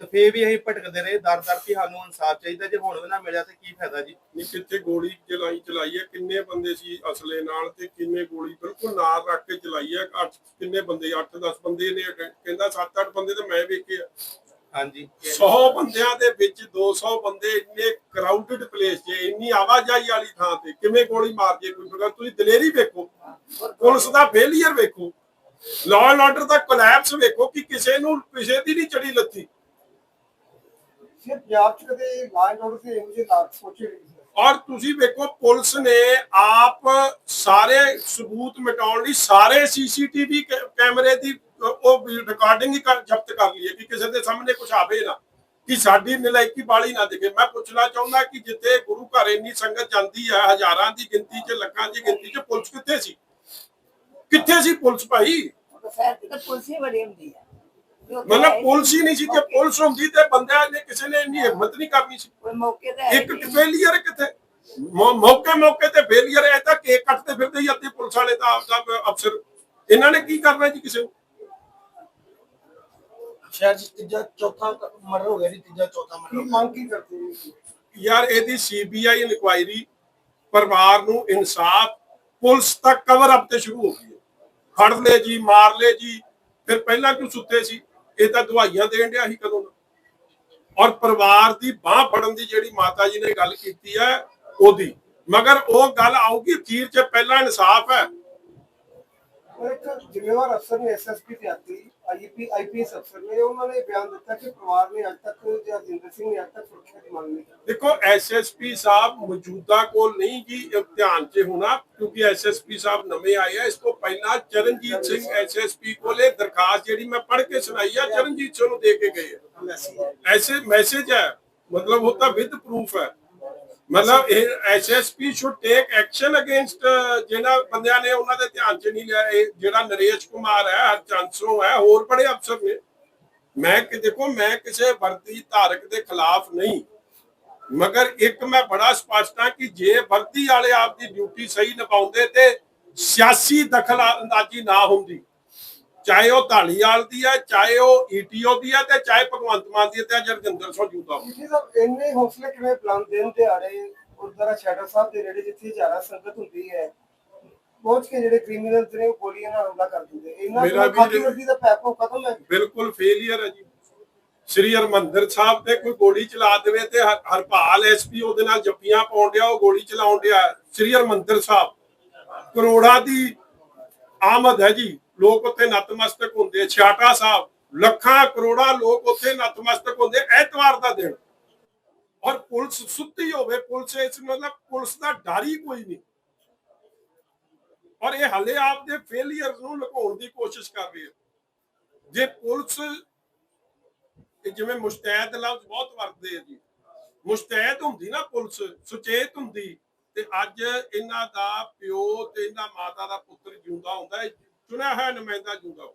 ਤੇ ਫੇਰ ਵੀ ਅਸੀਂ ਭਟਕਦੇ ਰਹੇ ਦਰ ਦਰ ਵੀ ਸਾਨੂੰ ਇਨਸਾਫ ਚਾਹੀਦਾ ਜੇ ਹੁਣ ਵੀ ਨਾ ਮਿਲਿਆ ਤੇ ਕੀ ਫਾਇਦਾ ਜੀ? ਨਹੀਂ ਕਿੱਥੇ ਗੋਲੀ ਚਲਾਈ ਚਲਾਈ ਹੈ ਕਿੰਨੇ ਬੰਦੇ ਸੀ ਅਸਲੇ ਨਾਲ ਤੇ ਕਿੰਨੇ ਗੋਲੀ ਬਿਲਕੁਲ ਨਾਲ ਰੱਖ ਕੇ ਚਲਾਈ ਹੈ ਅੱਠ ਕਿੰਨੇ ਬੰਦੇ 8-10 ਬੰਦੇ ਨੇ ਕਹਿੰਦਾ 7-8 ਬੰਦੇ ਤਾਂ ਮੈਂ ਵੇਖੇ ਆ। ਹਾਂਜੀ। 100 ਬੰਦਿਆਂ ਦੇ ਵਿੱਚ 200 ਬੰਦੇ ਇੰਨੇ ਕਰਾਊਡਡ ਪਲੇਸ 'ਚ ਇੰਨੀ ਆਵਾਜਾਈ ਵਾਲੀ ਥਾਂ ਤੇ ਕਿਵੇਂ ਗੋਲੀ ਮਾਰ ਜੇ ਕੋਈ ਬਗਰ ਤੁਸੀਂ ਦਲੇਰੀ ਵੇਖੋ ਪੁਲਿਸ ਦਾ ਫੇਲੀਅਰ ਵੇਖੋ ਲਾਅ ਐਂਡ ਆਰਡਰ ਦਾ ਕੋਲੈਪਸ ਵੇਖੋ ਕਿ ਕਿਸੇ ਨੂੰ ਕਿਸੇ ਦੀ ਨਹੀਂ ਚੜੀ ਲੱਥੀ। ਸਿਰ ਪੰਜਾਬ 'ਚ ਕਦੇ ਲਾਈਨ ਆਰਡਰ ਤੇ ਇਹੋ ਜਿਹੇ ਲਾਗ ਸੋਚੇ ਨਹੀਂ ਸੀ। ਔਰ ਤੁਸੀਂ ਵੇਖੋ ਪੁਲਿਸ ਨੇ ਆਪ ਸਾਰੇ ਸਬੂਤ ਮਿਟਾਉਣ ਲਈ ਸਾਰੇ ਸੀਸੀਟੀਵੀ ਕੈਮਰੇ ਦੀ ਅ, ਉਹ ਰਿਕਾਰਡਿੰਗ ਹੀ ਕਰ- ਜ਼ਬਤ ਕਰ ਲਈ ਹੈ ਕਿ ਕਿਸੇ ਦੇ ਸਾਹਮਣੇ ਕੁਝ ਆਵੇ ਨਾ ਕਿ ਸਾਡੀ ਨਲਾਇਕੀ ਬਾਲੀ ਨਾ ਦਿਖੇ। ਮੈਂ ਪੁੱਛਣਾ ਚਾਹੁੰਦਾ ਕਿ ਜਿੱਥੇ ਗੁਰੂ ਘਰ ਇੰਨੀ ਸੰਗਤ ਜਾਂਦੀ ਹੈ ਹਜ਼ਾਰਾਂ ਦੀ ਗਿਣਤੀ 'ਚ ਲੱਖਾਂ ਦੀ ਗਿਣਤੀ 'ਚ ਪੁਲਿਸ ਕਿੱਥੇ ਸੀ? ਕਿੱਥੇ ਸੀ ਪੁਲਿਸ ਭਾਈ? ਸ਼ਹਿਰ ਦੀ ਤਾਂ ਪੁਲਿਸ ਹੀ ਬੜੀ ਹੁੰਦੀ ਹੈ। ਮਤਲਬ ਪੁਲਿਸ ਹੀ ਨਹੀਂ ਸੀ ਜੇ ਪੁਲਿਸ ਹੁੰਦੀ ਤੇ ਬੰਦਿਆਂ ਨੇ ਕਿਸੇ ਨੇ ਇੰਨੀ ਹਿੰਮਤ ਨਹੀਂ ਕਰਨੀ ਸੀ। ਕੋਈ ਮੌਕੇ ਤੇ ਇੱਕ ਫੇਲੀਅਰ ਕਿੱਥੇ? ਮੌਕੇ ਮੌਕੇ ਤੇ ਫੇਲੀਅਰ ਹੈ ਤਾਂ ਕੇਕ ਕੱਟਦੇ ਫਿਰਦੇ ਹੀ ਅੱਧੇ ਪੁਲਿਸ ਵਾਲੇ ਤਾਂ ਆਪਦਾ ਅਫਸਰ। ਇਹਨਾਂ ਨੇ ਕੀ ਕਰਨਾ ਜੀ ਕਿਸੇ ਨੂੰ? ਸ਼ਾਇਦ ਤੀਜਾ ਚੌਥਾ ਮਰਡਰ ਹੋ ਗਿਆ ਜੀ ਤੀਜਾ ਚੌਥਾ ਕੀ ਮੰਗ ਕੀ ਕਰਦੇ ਯਾਰ ਇਹਦੀ ਸੀਬੀਆਈ ਇਨਕੁਆਇਰੀ ਪਰਿਵਾਰ ਨੂੰ ਇਨਸਾਫ ਪੁਲਿਸ ਤੱਕ ਕਵਰ ਅਪ ਤੇ ਸ਼ੁਰੂ ਹੋ ਗਈ ਫੜ ਲੈ ਜੀ ਮਾਰ ਲੈ ਜੀ ਫਿਰ ਪਹਿਲਾਂ ਕਿਉਂ ਸੁੱਤੇ ਸੀ? ਇਹ ਤਾਂ ਦਵਾਈਆਂ ਦੇਣ ਡਿਆ ਸੀ ਕਦੋਂ ਦਾ? ਔਰ ਪਰਿਵਾਰ ਦੀ ਬਾਹ ਫੜਨ ਦੀ ਜਿਹੜੀ ਮਾਤਾ ਜੀ ਨੇ ਗੱਲ ਕੀਤੀ ਹੈ, ਉਹਦੀ। ਮਗਰ ਉਹ ਗੱਲ ਆਊਗੀ, ਅਖੀਰ 'ਚ ਪਹਿਲਾਂ ਇਨਸਾਫ ਹੈ। ਇੱਕ ਜ਼ਿੰਮੇਵਾਰ ਅਫਸਰ ਨੇ ਐਸਐਸਪੀ ਤੇ ਆਤੀ ਆਈਪੀ ਆਈਪੀਐਸ ਅਫਸਰ ਨੇ ਉਹਨਾਂ ਨੇ ਬਿਆਨ ਦਿੱਤਾ ਕਿ ਪਰਿਵਾਰ ਨੇ ਅੱਜ ਤੱਕ ਜਾਂ ਜਿੰਦਰ ਸਿੰਘ ਨੇ ਅੱਜ ਤੱਕ ਸੁਰੱਖਿਆ ਦੀ ਮੰਗ ਨਹੀਂ ਕੀਤੀ ਦੇਖੋ ਐਸਐਸਪੀ ਸਾਹਿਬ ਮੌਜੂਦਾ ਕੋਲ ਨਹੀਂ ਜੀ ਇਹ ਧਿਆਨ 'ਚ ਹੋਣਾ ਕਿਉਂਕਿ ਐਸਐਸਪੀ ਸਾਹਿਬ ਨਵੇਂ ਆਏ ਆ ਇਸ ਤੋਂ ਪਹਿਲਾਂ ਚਰਨਜੀਤ ਸਿੰਘ ਐਸਐਸਪੀ ਕੋਲ ਇਹ ਦਰਖਾਸਤ ਜਿਹੜੀ ਮੈਂ ਪੜ੍ਹ ਕੇ ਸੁਣਾਈ ਆ ਚਰਨਜੀਤ ਸਿੰਘ ਨੂੰ ਦੇ ਕੇ ਗਏ ਆ ਐਸੇ ਮੈਸੇਜ ਹੈ ਮਤਲਬ ਉਹ ਤਾਂ ਵਿਦ ਪ੍ਰੂਫ ਹੈ ਮਤਲਬ ਇਹ SSP should take action against ਜਿਹਨਾਂ ਬੰਦਿਆਂ ਨੇ ਉਹਨਾਂ ਦੇ ਧਿਆਨ 'ਚ ਨਹੀਂ ਲਿਆ। ਇਹ ਜਿਹੜਾ ਨਰੇਸ਼ ਕੁਮਾਰ ਹੈ ਹਰਚੰਸੋ ਹੈ, ਹੋਰ ਬੜੇ ਅਫਸਰ ਨੇ। ਮੈਂ ਕਿ, ਦੇਖੋ, ਮੈਂ ਕਿਸੇ ਵਰਦੀ ਧਾਰਕ ਦੇ ਖਿਲਾਫ ਨਹੀਂ। ਮਗਰ ਇੱਕ ਮੈਂ ਬੜਾ ਸਪਸ਼ਟ ਹਾਂ ਕਿ ਜੇ ਵਰਦੀ ਵਾਲੇ ਆਪਦੀ ਡਿਊਟੀ ਸਹੀ ਨਿਭਾਉਂਦੇ ਤੇ ਸਿਆਸੀ ਦਖਲ ਅੰਦਾਜ਼ੀ ਨਾ ਹੁੰਦੀ। ਚਾਹੇ ਉਹ ਢਾਲੀਵਾਲ ਦੀ ਹੈ ਚਾਹੇ ਉਹ ਈਟੀਓ ਦੀ ਹੈ ਤੇ ਚਾਹੇ ਭਗਵੰਤ ਮਾਨ ਦੀ ਹੈ ਤੇ ਜਰਜਿੰਦਰ ਸਿੰਘ ਜੂਦਾ ਜੀ ਸਾਹਿਬ ਇੰਨੇ ਹੌਸਲੇ ਕਿਵੇਂ ਬੁਲੰਦ ਦਿਨ ਦਿਹਾੜੇ ਗੁਰਦੁਆਰਾ ਸ਼ੈਡਰ ਸਾਹਿਬ ਦੇ ਨੇੜੇ ਜਿੱਥੇ ਹਜ਼ਾਰਾਂ ਸੰਗਤ ਹੁੰਦੀ ਹੈ ਪਹੁੰਚ ਕੇ ਜਿਹੜੇ ਕ੍ਰਿਮੀਨਲਸ ਨੇ ਉਹ ਗੋਲੀਆਂ ਨਾਲ ਹਮਲਾ ਕਰ ਦਿੰਦੇ ਇਹਨਾਂ ਮੇਰਾ ਦੀ ਪੈਪੋ ਖਤਮ ਹੈ। ਬਿਲਕੁਲ ਫੇਲਿਅਰ ਹੈ ਜੀ। ਸ੍ਰੀ ਹਰਮੰਦਰ ਸਾਹਿਬ ਤੇ ਕੋਈ ਗੋਲੀ ਚਲਾ ਦੇਵੇ ਤੇ ਹਰ- ਹਰਪਾਲ ਐਸਪੀ ਉਹਦੇ ਨਾਲ ਜੱਫੀਆਂ ਪਾਉਣ ਡਿਆ ਉਹ ਗੋਲੀ ਚਲਾਉਣ ਡਿਆ। ਸ੍ਰੀ ਹਰਮੰਦਰ ਸਾਹਿਬ ਕਰੋੜਾਂ ਦੀ ਆਮਦ ਹੈ ਜੀ। ਲੋਕ ਉੱਥੇ ਨਤਮਸਤਕ ਹੁੰਦੇ ਛਿਆਟਾ ਸਾਹਿਬ ਲੱਖਾਂ ਕਰੋੜਾਂ ਲੋਕ ਉੱਥੇ ਨਤਮਸਤਕ ਹੁੰਦੇ ਐਤਵਾਰ ਦਾ ਦਿਨ। ਔਰ ਪੁਲਿਸ ਸੁੱਤੀ ਹੋਵੇ, ਪੁਲਿਸ ਇਸ ਮਤਲਬ ਪੁਲਿਸ ਦਾ ਡਰ ਹੀ ਕੋਈ ਨਹੀਂ। ਔਰ ਇਹ ਹਲੇ ਆਪਦੇ ਫੇਲਿਅਰ ਨੂੰ ਲੁਕਾਉਣ ਦੀ ਕੋਸ਼ਿਸ਼ ਕਰ ਰਹੀ ਹੈ। ਜੇ ਪੁਲਿਸ ਜਿਵੇਂ ਮੁਸ਼ਤੈਦ ਲਫ਼ਜ਼ ਬਹੁਤ ਵਰਤਦੇ ਆ ਜੀ। ਮੁਸ਼ਤੈਦ ਹੁੰਦੀ ਨਾ ਪੁਲਿਸ, ਸੁਚੇਤ ਹੁੰਦੀ। ਤੇ ਅੱਜ ਇਹਨਾਂ ਦਾ ਪਿਓ ਤੇ ਇਹਨਾਂ ਮਾਤਾ ਦਾ ਪੁੱਤਰ ਜਿਉਂਦਾ ਹੁੰਦਾ ਚੁਣਾ ਹੈ ਨੁਮਾਇੰਦਾ ਜਿਉਂਦਾ